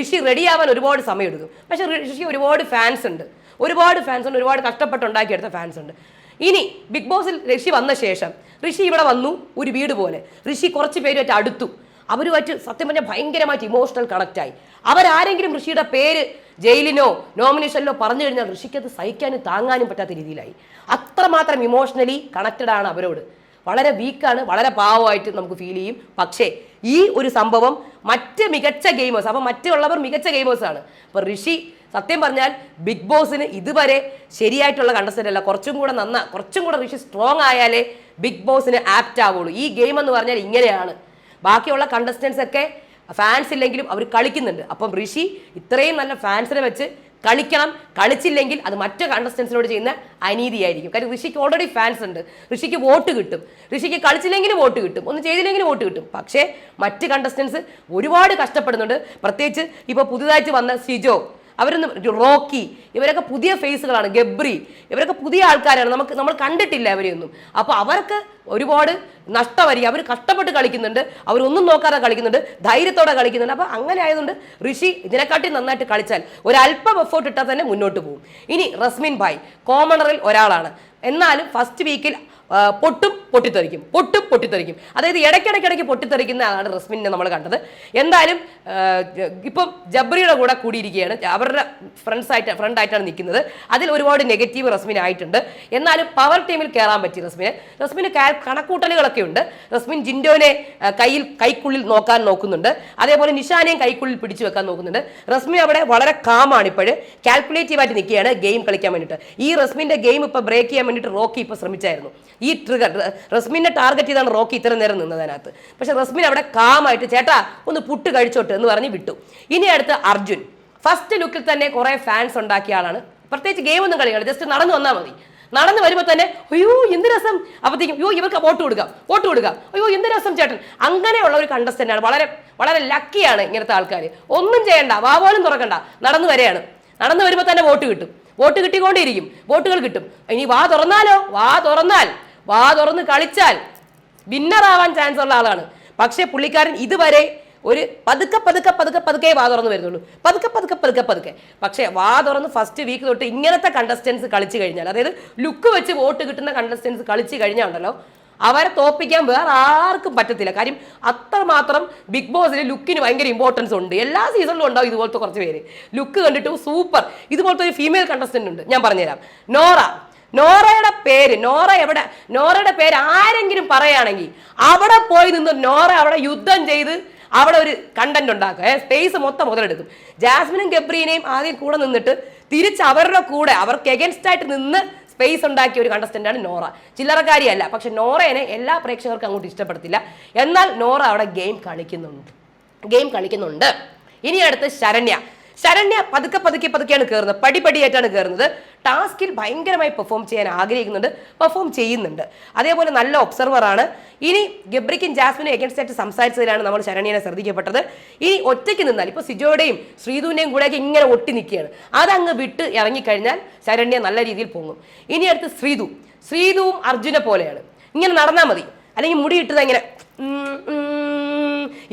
ഋഷി റെഡിയാവാൻ ഒരുപാട് സമയമെടുക്കും പക്ഷെ ഋഷി ഒരുപാട് ഫാൻസ് ഉണ്ട്. ഒരുപാട് ഫാൻസ് ഉണ്ട്. ഒരുപാട് കഷ്ടപ്പെട്ടുണ്ടാക്കിയെടുത്ത ഫാൻസ് ഉണ്ട്. ഇനി ബിഗ് ബോസിൽ ഋഷി വന്ന ശേഷം ഋഷി ഇവിടെ വന്നു ഒരു വീട് പോലെ. ഋഷി കുറച്ച് പേരുമായിട്ട് അടുത്തു. അവരുമായിട്ട് സത്യം പറഞ്ഞാൽ ഭയങ്കരമായിട്ട് ഇമോഷണൽ കണക്റ്റായി അവരാരെങ്കിലും ഋഷിയുടെ പേര് ജയിലിനോ നോമിനേഷനിലോ പറഞ്ഞു കഴിഞ്ഞാൽ ഋഷിക്ക് അത് സഹിക്കാനും താങ്ങാനും പറ്റാത്ത രീതിയിലായി. അത്രമാത്രം ഇമോഷണലി കണക്റ്റഡ് ആണ് അവരോട്. വളരെ വീക്കാണ് വളരെ പാവമായിട്ട് നമുക്ക് ഫീൽ ചെയ്യും. പക്ഷേ ഈ ഒരു സംഭവം മറ്റ് മികച്ച ഗെയിമേഴ്സ് അപ്പം മറ്റുള്ളവർ മികച്ച ഗെയിമേഴ്സ് ആണ്. അപ്പോൾ ഋഷി സത്യം പറഞ്ഞാൽ ബിഗ് ബോസിന് ഇതുവരെ ശരിയായിട്ടുള്ള കണ്ടസ്റ്റന്റ് അല്ല. കുറച്ചും കൂടെ നന്ന കുറച്ചും കൂടെ ഋഷി സ്ട്രോങ് ആയാലേ ബിഗ് ബോസിന് ആപ്റ്റ് ആവുള്ളൂ. ഈ ഗെയിം എന്ന് പറഞ്ഞാൽ ഇങ്ങനെയാണ്. ബാക്കിയുള്ള കണ്ടസ്റ്റൻസ് ഒക്കെ ഫാൻസ് ഇല്ലെങ്കിലും അവർ കളിക്കുന്നുണ്ട്. അപ്പം ഋഷി ഇത്രയും നല്ല ഫാൻസിനെ വെച്ച് കളിക്കണം. കളിച്ചില്ലെങ്കിൽ അത് മറ്റു കണ്ടസ്റ്റൻസിനോട് ചെയ്യുന്ന അനീതിയായിരിക്കും. കാര്യം ഋഷിക്ക് ഓൾറെഡി ഫാൻസ് ഉണ്ട്. ഋഷിക്ക് വോട്ട് കിട്ടും. ഋഷിക്ക് കളിച്ചില്ലെങ്കിലും വോട്ട് കിട്ടും. ഒന്നും ചെയ്തില്ലെങ്കിലും വോട്ട് കിട്ടും. പക്ഷേ മറ്റ് കണ്ടസ്റ്റൻസ് ഒരുപാട് കഷ്ടപ്പെടുന്നുണ്ട്. പ്രത്യേകിച്ച് ഇപ്പോൾ പുതുതായിട്ട് വന്ന സിജോ. അവരൊന്നും റോക്കി ഇവരൊക്കെ പുതിയ ഫേസുകളാണ് ഗബ്രി. ഇവരൊക്കെ പുതിയ ആൾക്കാരാണ്. നമുക്ക് നമ്മൾ കണ്ടിട്ടില്ല അവരെയൊന്നും. അപ്പോൾ അവർക്ക് ഒരുപാട് നഷ്ടമായിരിക്കും അവർ കഷ്ടപ്പെട്ട് കളിക്കുന്നുണ്ട്. അവരൊന്നും നോക്കാതെ കളിക്കുന്നുണ്ട്. ധൈര്യത്തോടെ കളിക്കുന്നുണ്ട്. അപ്പോൾ അങ്ങനെ ആയതുകൊണ്ട് ഋഷി ഇതിനെക്കാട്ടി നന്നായിട്ട് കളിച്ചാൽ ഒരല്പം എഫേർട്ട് ഇട്ടാൽ തന്നെ മുന്നോട്ട് പോകും. ഇനി റസ്മിൻ ഭായ് കോമണറിൽ ഒരാളാണ്. എന്നാലും ഫസ്റ്റ് വീക്കിൽ പൊട്ടും പൊട്ടിത്തെറിക്കും. പൊട്ടും പൊട്ടിത്തെറിക്കും. അതായത് ഇടയ്ക്കിടയ്ക്കിടയ്ക്ക് പൊട്ടിത്തെറിക്കുന്ന ആളാണ് റസ്മിനെ നമ്മൾ കണ്ടത്. എന്തായാലും ഇപ്പം ജബ്രിയുടെ കൂടെ കൂടിയിരിക്കുകയാണ്. അവരുടെ ഫ്രണ്ട്സ് ആയിട്ട് ഫ്രണ്ട് ആയിട്ടാണ് നിൽക്കുന്നത്. അതിൽ ഒരുപാട് നെഗറ്റീവ് റസ്മിൻ ആയിട്ടുണ്ട്. എന്നാലും പവർ ടീമിൽ കയറാൻ പറ്റി റസ്മിന്. റസ്മിന് കണക്കൂട്ടലുകളൊക്കെ ഉണ്ട്. റസ്മിൻ ജിൻഡോനെ കയ്യിൽ കൈക്കുള്ളിൽ നോക്കാൻ നോക്കുന്നുണ്ട്. അതേപോലെ നിഷാനെയും കൈക്കുള്ളിൽ പിടിച്ചു വെക്കാൻ നോക്കുന്നുണ്ട്. റസ്മിൻ അവിടെ വളരെ കാമാണ് ഇപ്പോഴ്. കാൽക്കുലേറ്റീവായിട്ട് നിൽക്കുകയാണ് ഗെയിം കളിക്കാൻ വേണ്ടിയിട്ട്. ഈ റസ്മിന്റെ ഗെയിം ഇപ്പോൾ ബ്രേക്ക് ചെയ്യാൻ വേണ്ടിയിട്ട് റോക്കി ഇപ്പോൾ ശ്രമിച്ചായിരുന്നു. ഈ ട്രിഗർ റസ്മിനെ ടാർഗറ്റ് ചെയ്താണ് റോക്കി ഇത്ര നേരം നിന്നതിനകത്ത്. പക്ഷെ റസ്മിൻ അവിടെ കാമായിട്ട് ചേട്ടാ ഒന്ന് പുട്ട് കഴിച്ചോട്ട് എന്ന് പറഞ്ഞ് വിട്ടു. ഇനി അടുത്ത് അർജുൻ. ഫസ്റ്റ് ലുക്കിൽ തന്നെ കുറേ ഫാൻസ് ഉണ്ടാക്കിയ ആളാണ്. പ്രത്യേകിച്ച് ഗെയിം ഒന്നും കളിയാണ് ജസ്റ്റ് നടന്നു വന്നാൽ മതി. നടന്നു വരുമ്പോൾ തന്നെ അയ്യോ എന്ത് രസം. അപ്പോഴത്തേക്കും അയ്യോ ഇവർക്ക് വോട്ട് കൊടുക്കാം വോട്ട് കൊടുക്കാം. അയ്യോ എന്ത് രസം ചേട്ടൻ. അങ്ങനെയുള്ള ഒരു കണ്ടസ്റ്റന്റാണ് വളരെ വളരെ ലക്കിയാണ് ഇങ്ങനത്തെ ആൾക്കാർ ഒന്നും ചെയ്യണ്ട വാ പോലും തുറക്കണ്ട. നടന്നു വരെയാണ്. നടന്നു വരുമ്പോൾ തന്നെ വോട്ട് കിട്ടും. വോട്ട് കിട്ടിക്കൊണ്ടേയിരിക്കും വോട്ടുകൾ കിട്ടും. ഇനി വാ തുറന്നാലോ? വാ തുറന്നാൽ. വാ തുറന്ന് കളിച്ചാൽ വിന്നർ ആവാൻ ചാൻസ് ഉള്ള ആളാണ്. പക്ഷേ പുള്ളിക്കാരൻ ഇതുവരെ ഒരു പതുക്കെ പതുക്കെ പതുക്കെ പതുക്കെ വാ തുറന്ന് വരുന്നുള്ളൂ. പതുക്കെ പതുക്കെ പതുക്കെ പതുക്കെ. പക്ഷേ വാ തുറന്ന് ഫസ്റ്റ് വീക്ക് തൊട്ട് ഇങ്ങനത്തെ കണ്ടസ്റ്റൻസ് കളിച്ചു കഴിഞ്ഞാൽ അതായത് ലുക്ക് വെച്ച് വോട്ട് കിട്ടുന്ന കണ്ടസ്റ്റൻസ് കളിച്ചു കഴിഞ്ഞാൽ ഉണ്ടല്ലോ അവരെ തോപ്പിക്കാൻ വേറെ ആർക്കും പറ്റത്തില്ല. കാര്യം അത്രമാത്രം ബിഗ് ബോസിൽ ലുക്കിന് ഭയങ്കര ഇമ്പോർട്ടൻസ് ഉണ്ട്. എല്ലാ സീസണിലും ഉണ്ടാവും ഇതുപോലത്തെ കുറച്ച് പേര്. ലുക്ക് കണ്ടിട്ട് സൂപ്പർ ഇതുപോലത്തെ ഒരു ഫീമെയിൽ കണ്ടസ്റ്റന്റ് ഉണ്ട്. ഞാൻ പറഞ്ഞുതരാം. നോറ. നോറയുടെ പേര് നോറ എവിടെ നോറയുടെ പേര് ആരെങ്കിലും പറയുകയാണെങ്കിൽ അവിടെ പോയി നിന്ന് നോറ അവിടെ യുദ്ധം ചെയ്ത് അവിടെ ഒരു കണ്ടന്റ് ഉണ്ടാക്കുക. സ്പേസ് മൊത്തം മുതലെടുക്കും. ജാസ്മിനും ഗബ്രീനെയും ആദ്യം കൂടെ നിന്നിട്ട് തിരിച്ച് അവരുടെ കൂടെ അവർക്ക് എഗൻസ്റ്റ് ആയിട്ട് നിന്ന് സ്പേസ് ഉണ്ടാക്കിയ ഒരു കണ്ടസ്റ്റന്റാണ് നോറ. ചില്ലറക്കാരിയല്ല പക്ഷെ നോറേനെ എല്ലാ പ്രേക്ഷകർക്കും അങ്ങോട്ട് ഇഷ്ടപ്പെടുത്തില്ല. എന്നാൽ നോറ അവിടെ ഗെയിം കളിക്കുന്നുണ്ട്. ഗെയിം കളിക്കുന്നുണ്ട്. ഇനി അടുത്ത് ശരണ്യ. ശരണ്യ പതുക്കെ പതുക്കെ പതുക്കെയാണ് കയറുന്നത് പടിപടിയായിട്ടാണ് കയറുന്നത് ടാസ്കിൽ ഭയങ്കരമായി പെർഫോം ചെയ്യാൻ ആഗ്രഹിക്കുന്നുണ്ട്. പെർഫോം ചെയ്യുന്നുണ്ട്. അതേപോലെ നല്ല ഒബ്സർവർ ആണ്. ഇനി ഗബ്രിക്കും ജാസ്മിനും എഗൻസ്റ്റ് ആയിട്ട് സംസാരിച്ചതിലാണ് നമ്മൾ ശരണ്യനെ ശ്രദ്ധിക്കപ്പെട്ടത്. ഇനി ഒറ്റയ്ക്ക് നിന്നാൽ ഇപ്പോൾ സിജോയുടെയും ശ്രീധുവിന്റെയും കൂടെയൊക്കെ ഇങ്ങനെ ഒട്ടി നിൽക്കുകയാണ്. അതങ്ങ് വിട്ട് ഇറങ്ങിക്കഴിഞ്ഞാൽ ശരണ്യ നല്ല രീതിയിൽ പോകും ഇനി അടുത്ത് ശ്രീധു. ശ്രീധുവും അർജുനെ പോലെയാണ്. ഇങ്ങനെ നടന്നാൽ മതി. അല്ലെങ്കിൽ മുടി ഇട്ടത് ഇങ്ങനെ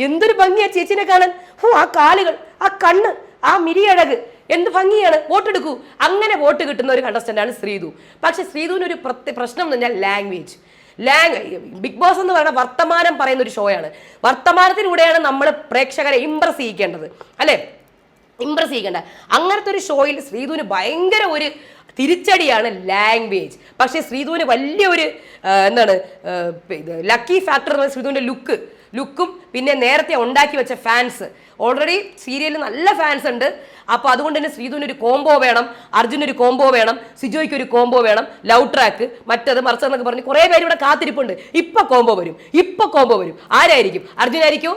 എന്തൊരു ഭംഗിയാ ചേച്ചിനെ കാണാൻ. ഓ ആ കാലുകൾ ആ കണ്ണ്. ആ മിരിയഴക് എന്ത് ഭംഗിയാണ്? വോട്ടെടുക്കൂ. അങ്ങനെ വോട്ട് കിട്ടുന്ന ഒരു കണ്ടസ്റ്റന്റാണ് ശ്രീതു. പക്ഷെ ശ്രീതുവിന് ഒരു പ്രശ്നം എന്ന് പറഞ്ഞാൽ ലാംഗ്വേജ് ലാംഗ് ബിഗ് ബോസ് എന്ന് പറയുന്ന വർത്തമാനം പറയുന്ന ഒരു ഷോയാണ് വർത്തമാനത്തിലൂടെയാണ് നമ്മൾ പ്രേക്ഷകരെ ഇമ്പ്രസ് ചെയ്യിക്കേണ്ടത്. അല്ലേ? ഇമ്പ്രസ് ചെയ്യിക്കേണ്ട. അങ്ങനത്തെ ഒരു ഷോയിൽ ശ്രീധുവിന് ഭയങ്കര ഒരു തിരിച്ചടിയാണ് ലാംഗ്വേജ് പക്ഷേ ശ്രീധുവിന് വലിയൊരു എന്താണ് ലക്കി ഫാക്ടർ എന്ന് ശ്രീധുവിന്റെ ലുക്ക് ലുക്കും പിന്നെ നേരത്തെ ഉണ്ടാക്കി വെച്ച ഫാൻസ് ഓൾറെഡി സീരിയലിൽ നല്ല ഫാൻസ് ഉണ്ട്. അപ്പോൾ അതുകൊണ്ട് തന്നെ ശ്രീധുവിന് ഒരു കോംബോ വേണം അർജുന ഒരു കോംബോ വേണം സിജോയ്ക്ക് ഒരു കോംബോ വേണം ലവ് ട്രാക്ക് മറ്റത് മറിച്ചതെന്നൊക്കെ പറഞ്ഞ് കുറേ പേര് ഇവിടെ കാത്തിരിപ്പുണ്ട്. ഇപ്പൊ കോംബോ വരും ഇപ്പൊ കോംബോ വരും. ആരായിരിക്കും? അർജുനായിരിക്കോ?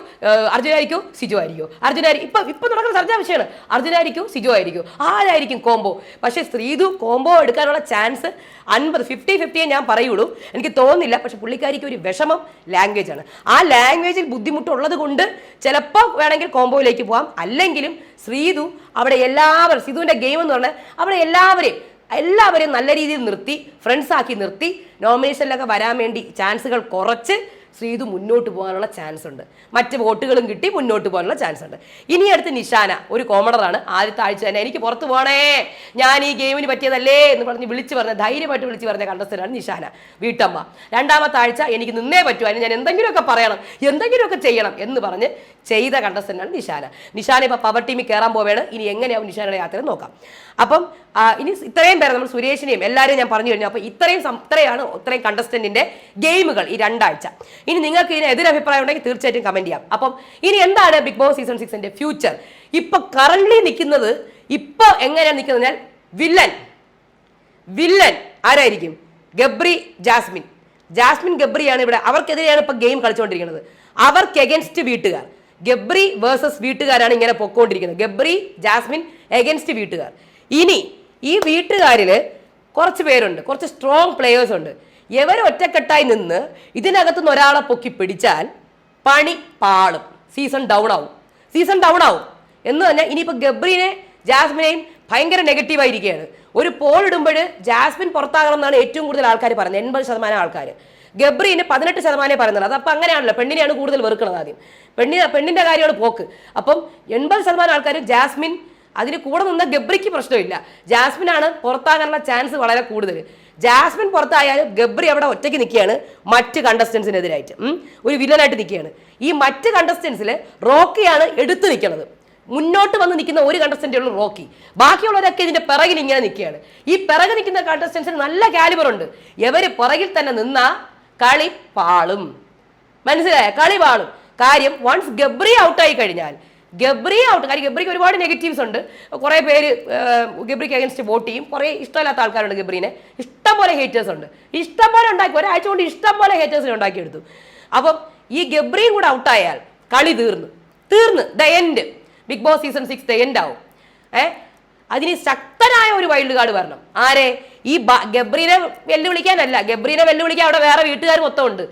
അർജുനായിരിക്കോ? സിജോ ആയിരിക്കോ? അർജുനായിരിക്കും ഇപ്പൊ ഇപ്പൊ നടക്കുന്ന ചർച്ചാ വിഷയമാണ്. അർജുനായിരിക്കും? സിജോ ആയിരിക്കും? ആരായിരിക്കും കോംബോ പക്ഷേ ശ്രീധു കോംബോ എടുക്കാനുള്ള ചാൻസ് അൻപത് ഫിഫ്റ്റി ഫിഫ്റ്റിയെ ഞാൻ പറയുള്ളൂ. എനിക്ക് തോന്നുന്നില്ല പക്ഷെ പുള്ളിക്കാരിക്ക് ഒരു വിഷമം ലാംഗ്വേജ് ആണ്. ആ ലാംഗ്വേജിൽ ബുദ്ധിമുട്ടുള്ളത് കൊണ്ട് ചിലപ്പോൾ വേണമെങ്കിൽ കോംബോയിലേക്ക് പോകാം അല്ലെങ്കിലും ശ്രീതു അവിടെ എല്ലാവരും ശ്രീതുവിന്റെ ഗെയിം എന്ന് പറഞ്ഞാൽ അവിടെ എല്ലാവരെയും എല്ലാവരെയും നല്ല രീതിയിൽ നിർത്തി ഫ്രണ്ട്സ് ആക്കി നിർത്തി നോമിനേഷനിലൊക്കെ വരാൻ വേണ്ടി ചാൻസുകൾ കുറച്ച് ശ്രീതു മുന്നോട്ട് പോകാനുള്ള ചാൻസ് ഉണ്ട്. മറ്റ് വോട്ടുകളും കിട്ടി മുന്നോട്ട് പോകാനുള്ള ചാൻസ് ഉണ്ട്. ഇനി അടുത്ത് നിഷാന ഒരു കോമഡറാണ് ആദ്യത്തെ ആഴ്ച തന്നെ എനിക്ക് പുറത്ത് പോകണേ ഞാൻ ഈ ഗെയിമിന് പറ്റിയതല്ലേ എന്ന് പറഞ്ഞ് വിളിച്ച് പറഞ്ഞ ധൈര്യമായിട്ട് വിളിച്ച് പറഞ്ഞ കണ്ടസ്റ്റന്റാണ് നിഷാന. വീട്ടമ്മ. രണ്ടാമത്തെ ആഴ്ച എനിക്ക് നിന്നേ പറ്റൂ. ഞാൻ എന്തെങ്കിലുമൊക്കെ പറയണം എന്തെങ്കിലുമൊക്കെ ചെയ്യണം എന്ന് പറഞ്ഞ് ചെയ്ത കണ്ടസ്റ്റന്റാണ് നിഷാന. നിഷാന ഇപ്പോൾ പവർ ടീമിൽ കയറാൻ പോവുകയാണ്. ഇനി എങ്ങനെയാവും നിഷാനയുടെ യാത്ര നോക്കാം. അപ്പം ഇനി ഇത്രയും പേരെ നമ്മൾ സുരേഷിനെയും എല്ലാവരെയും ഞാൻ പറഞ്ഞു കഴിഞ്ഞു. അപ്പോൾ ഇത്രയും ഇത്രയാണ് ഇത്രയും കണ്ടസ്റ്റന്റിന്റെ ഗെയിമുകൾ ഈ രണ്ടാഴ്ച. ഇനി നിങ്ങൾക്ക് ഇതിന് എതിരഭിപ്രായം ഉണ്ടെങ്കിൽ തീർച്ചയായിട്ടും കമന്റ് ചെയ്യാം. അപ്പം ഇനി എന്താണ് ബിഗ് ബോസ് സീസൺ സിക്സിന്റെ ഫ്യൂച്ചർ ഇപ്പൊ കറന്റ് നിൽക്കുന്നത് ഇപ്പൊ എങ്ങനെയാണ് നിൽക്കുന്നത് വില്ലൻ. വില്ലൻ ആരായിരിക്കും? ഗബ്രി ജാസ്മിൻ. ജാസ്മിൻ ഗബ്രിയാണ് ഇവിടെ. അവർക്കെതിരെയാണ് ഇപ്പൊ ഗെയിം കളിച്ചുകൊണ്ടിരിക്കുന്നത്. അവർക്ക് എഗൻസ്റ്റ് വീട്ടുകാർ. ഗബ്രി വേഴ്സസ് വീട്ടുകാരാണ് ഇങ്ങനെ പൊക്കോണ്ടിരിക്കുന്നത്. ഗബ്രി ജാസ്മിൻ എഗൻസ്റ്റ് വീട്ടുകാർ. ഇനി ഈ വീട്ടുകാരിൽ കുറച്ച് പേരുണ്ട്. കുറച്ച് സ്ട്രോങ് പ്ലേയേഴ്സ് ഉണ്ട്. ഇവർ ഒറ്റക്കെട്ടായി നിന്ന് ഇതിനകത്തുനിന്ന് ഒരാളെ പൊക്കി പിടിച്ചാൽ പണി പാളും. സീസൺ ഡൗൺ ആവും. സീസൺ ഡൗൺ ആവും. എന്ന് തന്നെ ഇനിയിപ്പോൾ ഗബ്രീനെ ജാസ്മിനെയും ഭയങ്കര നെഗറ്റീവായിരിക്കുകയാണ് ഒരു പോൾ ഇടുമ്പോൾ ജാസ്മിൻ പുറത്താകണം എന്നാണ് ഏറ്റവും കൂടുതൽ ആൾക്കാർ പറയുന്നത്. എൺപത് ശതമാനം ആൾക്കാർ ഗബ്രീന് പതിനെട്ട് ശതമാനമേ പറയുന്നത് അതപ്പോൾ അങ്ങനെയാണല്ലോ. പെണ്ണിനെയാണ് കൂടുതൽ വെറുക്കുന്നത് ആദ്യം. പെണ്ണിനെ പെണ്ണിന്റെ കാര്യമാണ് പോക്ക്. അപ്പം എൺപത് ശതമാനം ആൾക്കാർ ജാസ്മിൻ അതിന് കൂടെ നിന്ന ഗബ്രിക്ക് പ്രശ്നമില്ല. ജാസ്മിനാണ് പുറത്താകാനുള്ള ചാൻസ് വളരെ കൂടുതൽ ജാസ്മിൻ പുറത്തായാലും ഗബ്രി അവിടെ ഒറ്റയ്ക്ക് നിൽക്കുകയാണ് മറ്റ് കണ്ടസ്റ്റൻസിനെതിരായിട്ട് ഒരു വില്ലനായിട്ട് നിൽക്കുകയാണ്. ഈ മറ്റ് കണ്ടസ്റ്റൻസിൽ റോക്കിയാണ് എടുത്തു നിൽക്കുന്നത്. മുന്നോട്ട് വന്ന് നിൽക്കുന്ന ഒരു കണ്ടസ്റ്റന്റേ ഉള്ളൂ റോക്കി. ബാക്കിയുള്ളവരൊക്കെ ഇതിന്റെ പിറകിൽ ഇങ്ങനെ നിൽക്കുകയാണ്. ഈ പിറകിൽ നിൽക്കുന്ന കണ്ടസ്റ്റൻസിന് നല്ല കാലിബർ ഉണ്ട്. ഇവർ പിറകിൽ തന്നെ നിന്ന കളി പാളും. മനസ്സിലായ? കളി പാളും. കാര്യം വൺസ് ഗബ്രി ഔട്ടായി കഴിഞ്ഞാൽ ഗബ്രി ഔട്ട് കാര്യം ഗബ്രിക്ക് ഒരുപാട് നെഗറ്റീവ്സ് ഉണ്ട്. കുറേ പേര് ഗബ്രിക്ക് അഗൻസ്റ്റ് വോട്ട് ചെയ്യും. കുറേ ഇഷ്ടമില്ലാത്ത ആൾക്കാരുണ്ട് ഗബ്രീനെ. ഇഷ്ടം പോലെ ഹേറ്റേഴ്സ് ഉണ്ട്. ഇഷ്ടം പോലെ ഉണ്ടാക്കി. ഒരാഴ്ച കൊണ്ട് ഇഷ്ടം പോലെ ഹേറ്റേഴ്സിനെ ഉണ്ടാക്കിയെടുത്തു. അപ്പം ഈ ഗബ്രിയും കൂടെ ഔട്ടായാൽ കളി തീർന്നു. തീർന്ന്. The end big boss season six the end ആവും. ഏ? അതിന് ശക്തനായ ഒരു വൈൽഡ് കാർഡ് വരണം. ആരെ? ഈ ഗബ്രീനെ വെല്ലുവിളിക്കാനല്ല. ഗബ്രീനെ വെല്ലുവിളിക്കാൻ അവിടെ വേറെ വീട്ടുകാർ മൊത്തമുണ്ട്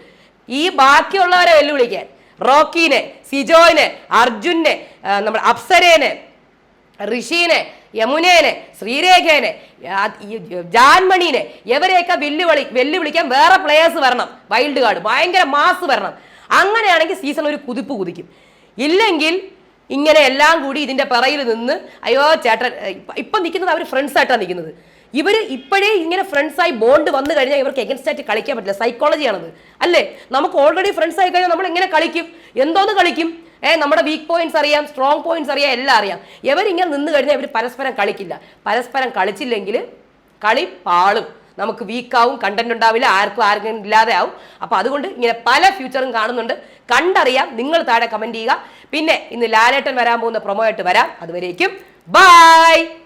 ഈ ബാക്കിയുള്ളവരെ വെല്ലുവിളിക്കാൻ. റോക്കീനെ സിജോയിനെ അർജുനെ നമ്മൾ അപ്സരേനെ ഋഷീനെ യമുനേനെ ശ്രീരേഖേനെ ജാൻമണീനെ ഇവരെയൊക്കെ വെല്ലുവിളി വെല്ലുവിളിക്കാൻ വേറെ പ്ലേയേഴ്സ് വരണം. വൈൽഡ് കാർഡ് ഭയങ്കര മാസ് വരണം. അങ്ങനെയാണെങ്കിൽ സീസൺ ഒരു കുതിപ്പ് കുതിക്കും. ഇല്ലെങ്കിൽ ഇങ്ങനെ എല്ലാം കൂടി ഇതിന്റെ പിറയിൽ നിന്ന് അയ്യോ ചേട്ടൻ ഇപ്പം നിൽക്കുന്നത് അവർ ഫ്രണ്ട്സ് ആയിട്ടാണ് നിൽക്കുന്നത്. ഇവർ ഇപ്പോഴേ ഇങ്ങനെ ഫ്രണ്ട്സായി ബോണ്ട് വന്നു കഴിഞ്ഞാൽ ഇവർക്ക് എഗൻസ്റ്റ് ആയിട്ട് കളിക്കാൻ പറ്റില്ല. സൈക്കോളജിയാണത് അല്ലേ? നമുക്ക് ഓൾറെഡി ഫ്രണ്ട്സ് ആയി കഴിഞ്ഞാൽ നമ്മൾ എങ്ങനെ കളിക്കും? എന്തോന്ന് കളിക്കും? ഏ നമ്മുടെ വീക്ക് പോയിന്റ്സ് അറിയാം സ്ട്രോങ് പോയിന്റ്സ് അറിയാം എല്ലാം അറിയാം. ഇവരിങ്ങനെ നിന്ന് കഴിഞ്ഞാൽ ഇവർ പരസ്പരം കളിക്കില്ല. പരസ്പരം കളിച്ചില്ലെങ്കിൽ കളി പാളും. നമുക്ക് വീക്കാവും കണ്ടന്റ് ഉണ്ടാവില്ല ആർക്കും ആർക്കും ഇല്ലാതെ ആവും. അപ്പോൾ അതുകൊണ്ട് ഇങ്ങനെ പല ഫ്യൂച്ചറും കാണുന്നുണ്ട്. കണ്ടറിയാം നിങ്ങൾ താഴെ കമന്റ് ചെയ്യുക. പിന്നെ ഇന്ന് ലാലേട്ടൻ വരാൻ പോകുന്ന പ്രൊമോ ആയിട്ട് വരാം. അതുവരേക്കും ബൈ